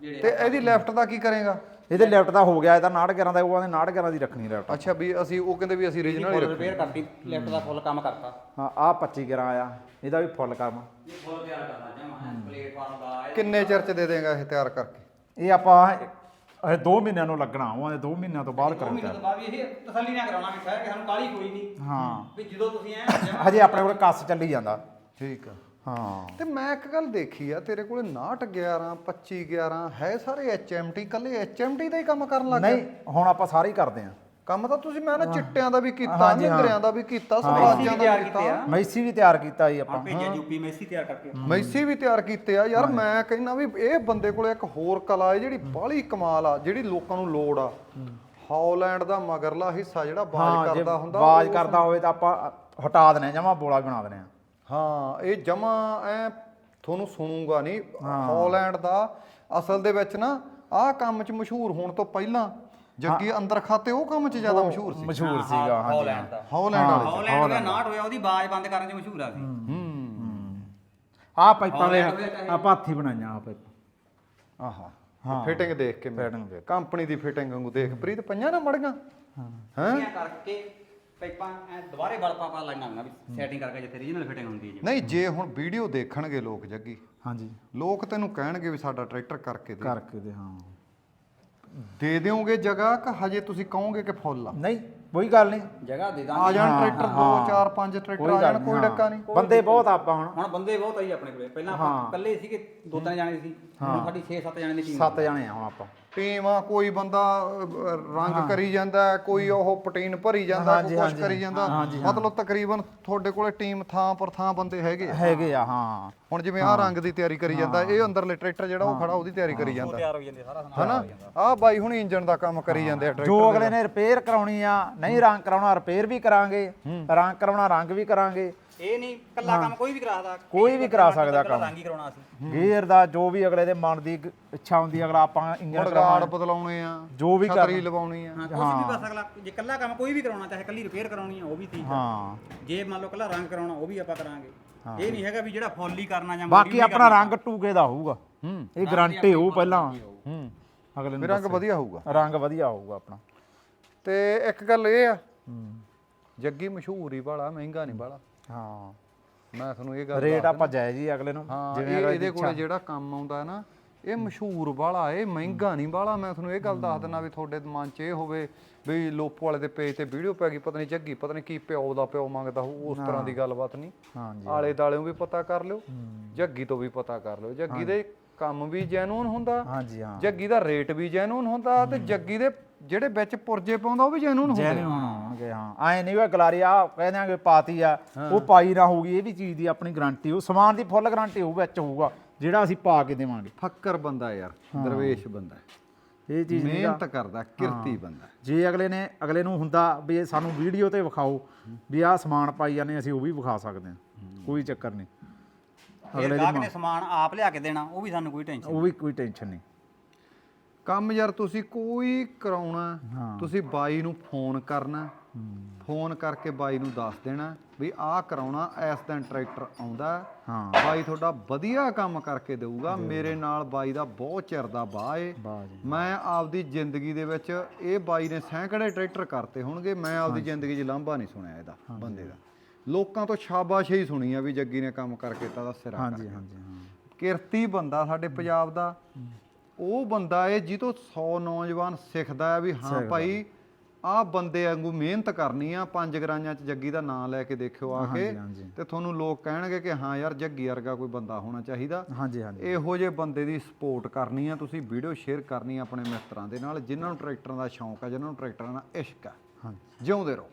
ਜਿਹੜੇ ਤੇ ਇਹਦੀ ਲੈਫਟ ਦਾ ਕੀ ਕਰੇਗਾ? ਇਹਦੇ ਲੈਫਟ ਦਾ ਹੋ ਗਿਆ ਇਹਦਾ 911 ਦਾ ਉਹ ਆਂਦੇ 911 ਦੀ ਰੱਖਣੀ ਲੈਫਟ ਅੱਛਾ ਵੀ ਅਸੀਂ ਉਹ ਕਹਿੰਦੇ ਵੀ ਅਸੀਂ ਰੀਜਨਲ ਹੀ ਰੱਖਣੀ। ਰਿਪੇਅਰ ਕਰਤੀ ਲੈਫਟ ਦਾ ਫੁੱਲ ਕੰਮ ਕਰਤਾ। ਹਾਂ ਆ 25 11 ਆਇਆ ਇਹਦਾ ਵੀ ਫੁੱਲ ਕੰਮ। ਇਹ ਫੁੱਲ ਤਿਆਰ ਕਰਨਾ ਜਮਾ ਪਲੇਟਫਾਰਮ ਦਾ ਕਿੰਨੇ ਚਿਰ ਚ ਦੇ ਦੇਗਾ ਇਹ ਤਿਆਰ ਕਰਕੇ? ਇਹ ਆਪਾਂ ਇਹ 2 ਮਹੀਨਿਆਂ ਨੂੰ ਲੱਗਣਾ ਉਹ 2 ਮਹੀਨਿਆਂ ਤੋਂ ਬਾਅਦ ਕਰਾਂਗੇ। ਮਹੀਨੇ ਤੋਂ ਬਾਅਦ ਵੀ ਇਹ ਤਸੱਲੀ ਨਾ ਕਰਾਉਣਾ ਵੀ ਠਹਿਰ ਕੇ ਸਾਨੂੰ ਕਾਲੀ ਕੋਈ ਨਹੀਂ। ਹਾਂ। ਵੀ ਜਦੋਂ ਤੁਸੀਂ ਐ ਹਜੇ ਆਪਣੇ ਕੋਲ ਕੱਸ ਚੱਲੀ ਜਾਂਦਾ। ਠੀਕ ਆ। ਹਾਂ। ਤੇ ਮੈਂ ਇੱਕ ਗੱਲ ਦੇਖੀ ਆ ਤੇਰੇ ਕੋਲੇ 59 11 25 11 ਹੈ ਸਾਰੇ HMT ਕੱਲੇ HMT ਦਾ ਹੀ ਕੰਮ ਕਰਨ ਲੱਗ ਗਏ? ਨਹੀਂ ਹੁਣ ਆਪਾਂ ਸਾਰੇ ਹੀ ਕਰਦੇ ਆ ਕੰਮ ਤਾਂ ਤੁਸੀਂ ਮੈਂ ਨਾ ਚਿੱਟਿਆਂ ਦਾ ਵੀ ਕੀਤਾ ਹਾਂਜੀ, ਹਾਂ। ਨਿੰਦਰਿਆਂ ਦਾ ਵੀ ਕੀਤਾ ਵੀ ਦਾ ਤਿਆਰ ਵੀ ਕੀਤੇ। ਕੀਤਾ ਆ। ਮੈਸੀ ਵੀ ਤਿਆਰ ਕੀਤਾ ਜੀ ਆਪਾਂ। ਭੇਜਿਆ ਯੂਪੀ ਮੈਸੀ ਤਿਆਰ ਕਰਕੇ। ਮੈਸੀ ਵੀ ਤਿਆਰ ਕੀਤੇ ਆ। ਯਾਰ ਮੈਂ ਕਹਿੰਦਾ ਵੀ ਇਹ ਬੰਦੇ ਕੋਲੇ ਇੱਕ ਹੋਰ ਕਲਾ ਹੈ ਜਿਹੜੀ ਬਾਹਲੀ ਕਮਾਲ ਆ ਜਿਹੜੀ ਲੋਕਾਂ ਨੂੰ ਲੋੜ ਆ। ਹਾਲੈਂਡ ਦਾ ਮਗਰਲਾ ਹਿੱਸਾ ਜਿਹੜਾ ਬਾਜ ਜੇ ਕਰਦਾ ਹੁੰਦਾ ਆਵਾਜ਼ ਕਰਦਾ ਹੋਵੇ ਤਾਂ ਆਪਾਂ ਹਟਾ ਦਨੇ ਜਮਾ ਬੋਲਾ ਬਣਾ ਦਨੇ ਆ ਹਾਂ ਇਹ ਜਮਾ ਐ ਤੁਹਾਨੂੰ ਸੁਣੂਗਾ ਨਹੀਂ। ਹਾਲੈਂਡ ਦਾ ਅਸਲ ਦੇ ਵਿੱਚ ਨਾ ਆਹ ਕੰਮ 'ਚ ਮਸ਼ਹੂਰ ਹੋਣ ਤੋਂ ਪਹਿਲਾਂ ਜੱਗੀ ਅੰਦਰ ਖਾਤੇ ਉਹ ਕੰਮ 'ਚ ਜ਼ਿਆਦਾ ਮਸ਼ਹੂਰ ਸੀ। ਮਸ਼ਹੂਰ ਸੀਗਾ ਹਾਂਜੀ। ਹਾਲੈਂਡ ਦਾ। ਹਾਲੈਂਡ ਵਾਲੇ 'ਚ। ਹਾਲੈਂਡ ਦਾ ਨਾਟ ਹੋਇਆ ਉਹਦੀ ਬਾਜ਼ ਬੰਦ ਕਰਨ 'ਚ ਮਸ਼ਹੂਰ ਆ ਸੀ ਆ ਪਾਈਪਾਂ ਦੇ ਆਪਾਂ ਹੱਥੀ ਬਣਾਈਆਂ ਆ ਪਾਈਪਾਂ। ਆਹਾ ਫਿਟਿੰਗ ਦੇਖ ਕੇ ਦੇਖ। ਕੰਪਨੀ ਦੀ ਫਿਟਿੰਗ ਵਾਂਗੂ ਦੇਖ। ਪ੍ਰੀਤ ਪਈਆਂ ਨਾ ਮੜੀਆਂ? ਹਾਂ। ਇਹ ਕਰਕੇ। ਪਾਈਪਾਂ ਐ ਦੁਬਾਰੇ ਗਲ ਪਾ ਪਾ ਲਾਈਆਂ ਹੁੰਦੀਆਂ ਵੀ ਸੈਟਿੰਗ ਕਰਕੇ ਜਿੱਥੇ ਰੀਜਨਲ ਫਿਟਿੰਗ ਹੁੰਦੀ ਹੈ ਜੀ। ਨਹੀਂ ਜੇ ਹੁਣ ਵੀਡੀਓ ਦੇਖਣਗੇ ਲੋਕ ਜੱਗੀ। ਹਾਂਜੀ। ਲੋਕ ਤੈਨੂੰ ਕਹਿਣਗੇ ਵੀ ਸਾਡਾ ਟਰੈਕਟਰ ਕਰਕੇ ਦੇ। ਕਰਕੇ ਦੇ ਹਾਂ। ਦੇ ਦਿਓਗੇ ਜਗ੍ਹਾ ਕਿ ਹਜੇ ਤੁਸੀਂ ਕਹੋਗੇ ਕਿ ਫੁੱਲ ਆ? ਨਹੀਂ ਕੋਈ ਗੱਲ ਨਹੀਂ। ਜਗ੍ਹਾ ਦੇ ਆ ਦਾਂਗੇ ਜਾਣ ਟਰੈਕਟਰ 2 4 5 ਟਰੈਕਟਰ ਆ ਜਾਣ ਕੋਈ ਡੱਕਾ ਨਹੀਂ। ਬੰਦੇ ਬਹੁਤ ਆਪਾਂ ਹੁਣ। ਹੁਣ ਬੰਦੇ ਬਹੁਤ ਆਈ ਆਪਣੇ ਕੋਲੇ। ਪਹਿਲਾਂ ਆਪਾਂ ਇਕੱਲੇ ਸੀਗੇ ਦੋ ਤਿੰਨ ਜਾਣੇ ਸੀ। ਹੁਣ ਸਾਡੀ 6-7 ਜਾਣੇ ਦੀ ਟੀਮ ਸੱਤ ਜਣੇ ਆ ਹੁਣ ਆਪਾਂ। ਟੀਮ ਆ ਕੋਈ ਬੰਦਾ ਅਹ, ਰੰਗ ਕਰੀ ਜਾਂਦਾ ਹੈ, ਕੋਈ ਉਹ ਪਟੀਨ ਭਰੀ ਜਾਂਦਾ ਕੋਈ ਕੁਛ ਕਰੀ ਜਾਂਦਾ ਮਤਲਬ ਤਕਰੀਬਨ ਤੁਹਾਡੇ ਕੋਲੇ ਟੀਮ ਥਾਂ ਪਰ ਥਾਂ ਬੰਦੇ ਹੈਗੇ ਆ। ਹੈਗੇ ਆ ਹਾਂ। ਹੁਣ ਜਿਵੇਂ ਆਹ ਰੰਗ ਦੀ ਤਿਆਰੀ ਕਰੀ ਜਾਂਦਾ ਇਹ ਅੰਦਰਲੇ ਟਰੈਕਟਰ ਜਿਹੜਾ ਉਹ ਖੜਾ ਉਹਦੀ ਤਿਆਰੀ ਕਰੀ ਜਾਂਦਾ। ਤਿਆਰ ਹੋ ਜਾਂਦੇ ਸਾਰਾ ਸਮਾਨ ਹਨਾ? ਆਹ ਬਾਈ ਹੁਣ ਇੰਜਨ ਦਾ ਕੰਮ ਕਰੀ ਜਾਂਦੇ ਆ ਜੋ ਟਰੈਕਟਰ ਅਗਲੇ ਨੇ ਰਿਪੇਅਰ ਕਰਾਉਣੀ ਆ ਨਹੀਂ ਰੰਗ ਕਰਾਉਣਾ ਰਿਪੇਅਰ ਵੀ ਕਰਾਂਗੇ। ਰੰਗ ਕਰਾਉਣਾ ਰੰਗ ਵੀ ਕਰਾਂਗੇ। ਇਹ ਨਹੀਂ ਕੱਲਾ ਕੰਮ ਕੋਈ ਵੀ ਕਰਾ ਸਕਦਾ। ਕੋਈ ਵੀ ਕਰਾ ਸਕਦਾ ਕੰਮ। ਰੰਗ ਹੀ ਕਰਾਉਣਾ ਸੀ ਗੇਅਰ ਦਾ ਜੋ ਵੀ ਅਗਲੇ ਦੇ ਮਨ ਦੀ ਇੱਛਾ ਹੁੰਦੀ ਅਗਲਾ ਆਪਾਂ ਇੰਜਨ ਗਾਰਡ ਕਰਾਉਣਾ ਬਦਲਾਉਣੇ ਆ ਜੋ ਵੀ ਛਤਰੀ ਲਵਾਉਣੀ ਆ। ਹਾਂ ਕੁਝ ਵੀ ਕਰ ਸਕਦਾ ਜੇ ਕੱਲਾ ਕੰਮ ਕੋਈ ਵੀ ਕਰਾਉਣਾ ਚਾਹੇ ਕੱਲੀ ਰਿਪੇਅਰ ਕਰਾਉਣੀ ਆ ਉਹ ਵੀ ਠੀਕ ਆ। ਹਾਂ। ਜੇ ਮੰਨ ਲਓ ਕੱਲਾ ਰੰਗ ਕਰਾਉਣਾ ਉਹ ਵੀ ਆਪਾਂ ਕਰਾਂਗੇ। ਇਹ ਨਹੀਂ ਹੈਗਾ ਵੀ ਜਿਹੜਾ ਫੁੱਲ ਕਰਨਾ ਜਾਂ ਬਾਕੀ ਆਪਣਾ ਰੰਗ ਟੂਕੇ ਦਾ ਹੋਊਗਾ। ਹੂੰ। ਇਹ ਗਾਰੰਟੀ ਹੋਊ ਪਹਿਲਾਂ। ਹੂੰ। ਅਗਲੇ ਨੂੰ ਰੰਗ ਵਧੀਆ ਹੋਊਗਾ। ਰੰਗ ਵਧੀਆ ਹੋਊਗਾ ਆਪਣਾ। ਤੇ ਇੱਕ ਗੱਲ ਇਹ ਆ ਜੱਗੀ ਮਸ਼ਹੂਰ ਹੀ ਵਾਲਾ ਮਹਿੰਗਾ ਨਹੀਂ ਵਾਲਾ। ਹਾਂ। ਮੈਂ ਤੁਹਾਨੂੰ ਇਹ ਗੱਲ ਰੇਟ ਆਪਾਂ ਜਾਇਜ਼ ਹੀ ਅਗਲੇ ਨੂੰ ਹਾਂ ਜਿਵੇਂ ਇਹ- ਅਗਲੇ ਇਹਦੇ ਕੋਲੇ ਜਿਹੜਾ ਕੰਮ ਆਉਂਦਾ ਹੈ ਨਾ ਇਹ ਮਸ਼ਹੂਰ ਵਾਲਾ ਇਹ ਮਹਿੰਗਾ ਨਹੀਂ ਵਾਲਾ ਮੈਂ ਤੁਹਾਨੂੰ ਇਹ ਗੱਲ ਦੱਸ ਦਿੰਦਾ ਵੀ ਤੁਹਾਡੇ ਮਨ 'ਚ ਇਹ ਹੋਵੇ ਵੀ ਲੋਪੋ ਵਾਲੇ ਦੇ ਪੇਜ ਤੇ ਵੀਡੀਓ ਪੈ ਗਈ ਪਤਾ ਨਹੀਂ ਜੱਗੀ ਪਤਾ ਨਹੀਂ ਕੀ ਪਿਓ ਦਾ ਪਿਓ ਮੰਗਦਾ ਹੋਊ ਉਸ ਤਰ੍ਹਾਂ ਦੀ ਗੱਲਬਾਤ ਨਹੀਂ। ਹਾਂਜੀ। ਆਲੇ ਦਾਲਿਓਂ ਵੀ ਪਤਾ ਕਰ ਲਿਓ ਜੱਗੀ ਤੋਂ ਵੀ ਪਤਾ ਕਰ ਲਿਓ। ਜੱਗੀ ਦੇ ਕੰਮ ਵੀ ਜੈਨੂਨ ਹੁੰਦਾ ਹਾਂਜੀ ਹਾਂ। ਜੱਗੀ ਦਾ ਰੇਟ ਵੀ ਜੈਨੂਨ ਹੁੰਦਾ ਤੇ ਜੱਗੀ ਦੇ ਜਿਹੜੇ ਵਿੱਚ ਪੁਰਜੇ ਪਾਉਂਦਾ ਉਹ ਵੀ ਜੈਨੂਨ ਹੁੰਦੇ ਜੈਨੂਨ ਹੋਣਗੇ ਹਾਂ। ਐ ਨਹੀਂ ਵੀ ਗਲਾਰੀ ਆ ਕਹਿ ਦਿਆਂਗੇ ਪਾਤੀ ਆ ਉਹ ਪਾਈ ਨਾ ਹੋਊਗੀ ਇਹ ਵੀ ਚੀਜ਼ ਦੀ ਆਪਣੀ ਗਾਰੰਟੀ ਉਹ ਸਮਾਨ ਦੀ ਫੁੱਲ ਗਾਰੰਟੀ ਹੋਊ ਵਿੱਚ ਹੋਊਗਾ ਜਿਹੜਾ ਅਸੀਂ ਪਾ ਕੇ ਦੇਵਾਂਗੇ। ਫੱਕਰ ਬੰਦਾ ਯਾਰ ਦਰਵੇਸ਼ ਬੰਦਾ ਇਹ ਚੀਜ਼ ਨਹੀਂ ਮਿਹਨਤ ਕਰਦਾ ਕਿਰਤੀ ਬੰਦਾ ਜੇ ਅਗਲੇ ਨੇ ਅਗਲੇ ਨੂੰ ਹੁੰਦਾ ਵੀ ਇਹ ਸਾਨੂੰ ਵੀਡੀਓ ਤੇ ਵਿਖਾਓ ਵੀ ਆਹ ਸਮਾਨ ਪਾਈ ਜਾਂਦੇ ਅਸੀਂ ਉਹ ਵੀ ਵਿਖਾ ਸਕਦੇ ਹਾਂ। ਕੋਈ ਚੱਕਰ ਨਹੀਂ। ਅਗਲੇ ਗਾਹਕ ਨੇ ਸਮਾਨ ਆਪ ਲਿਆ ਕੇ ਦੇਣਾ ਉਹ ਵੀ ਸਾਨੂੰ ਕੋਈ ਟੈਨਸ਼ਨ ਉਹ ਵੀ ਕੋਈ ਟੈਨਸ਼ਨ ਨਹੀਂ। ਕੰਮ ਯਾਰ ਤੁਸੀਂ ਕੋਈ ਕਰਾਉਣਾ ਤੁਸੀਂ ਬਾਈ ਨੂੰ ਫੋਨ ਕਰਨਾ ਫੋਨ ਕਰਕੇ ਬਾਈ ਨੂੰ ਦੱਸ ਦੇਣਾ ਵੀ ਆਹ ਕਰਾਉਣਾ ਇਸ ਦਿਨ ਟਰੈਕਟਰ ਆਉਂਦਾ ਹਾਂ। ਬਾਈ ਤੁਹਾਡਾ ਵਧੀਆ ਕੰਮ ਕਰਕੇ ਦੇਊਗਾ। ਮੇਰੇ ਨਾਲ ਬਾਈ ਦਾ ਬਹੁਤ ਚਿਰ ਦਾ ਬਾਹ ਏ। ਵਾਹ ਜੀ। ਮੈਂ ਆਪਦੀ ਜ਼ਿੰਦਗੀ ਦੇ ਵਿੱਚ ਇਹ ਬਾਈ ਨੇ ਸੈਂਕੜੇ ਟਰੈਕਟਰ ਕਰਤੇ ਹੋਣਗੇ ਮੈਂ ਆਪਦੀ ਜ਼ਿੰਦਗੀ 'ਚ ਲਾਂਭਾ ਨਹੀਂ ਸੁਣਿਆ ਇਹਦਾ ਬੰਦੇ ਦਾ। ਲੋਕਾਂ ਤੋਂ ਸ਼ਾਬਾਸ਼ ਹੀ ਸੁਣੀ ਆ ਵੀ ਜੱਗੀ ਨੇ ਕੰਮ ਕਰਕੇ ਤਾਂ ਦਾ ਸਿਰਾ ਹਾਂਜੀ ਹਾਂਜੀ ਹਾਂ। ਕਿਰਤੀ ਬੰਦਾ ਸਾਡੇ ਪੰਜਾਬ ਦਾ। ਉਹ ਬੰਦਾ ਏ ਜਿਹ ਤੋਂ 100 ਨੌਜਵਾਨ ਸਿੱਖਦਾ ਹੈ ਵੀ ਹਾਂ ਭਾਈ ਆਹ ਬੰਦੇ ਵਾਂਗੂ ਮਿਹਨਤ ਕਰਨੀ ਆ ਪੰਜ ਗਰਾਈਆਂ ਚ ਜੱਗੀ ਦਾ ਨਾਂ ਲੈ ਕੇ ਦੇਖਿਓ ਆ ਕੇ ਹਾਂਜੀ। ਤੇ ਤੁਹਾਨੂੰ ਲੋਕ ਕਹਿਣਗੇ ਕਿ ਹਾਂ ਯਾਰ ਜੱਗੀ ਵਰਗਾ ਕੋਈ ਬੰਦਾ ਹੋਣਾ ਚਾਹੀਦਾ। ਹਾਂਜੀ ਹਾਂਜੀ। ਇਹੋ ਜਿਹੇ ਬੰਦੇ ਦੀ ਸਪੋਰਟ ਕਰਨੀ ਆ ਤੁਸੀਂ ਵੀਡੀਓ ਸ਼ੇਅਰ ਕਰਨੀ ਆ ਆਪਣੇ ਮਿੱਤਰਾਂ ਦੇ ਨਾਲ ਜਿਨ੍ਹਾਂ ਨੂੰ ਟਰੈਕਟਰਾਂ ਦਾ ਸ਼ੌਂਕ ਆ ਜਿਨ੍ਹਾਂ ਨੂੰ ਟਰੈਕਟਰਾਂ ਦਾ ਇਸ਼ਕ ਆ। ਹਾਂਜੀ। ਜਿਉਂਦੇ ਰਹੋ।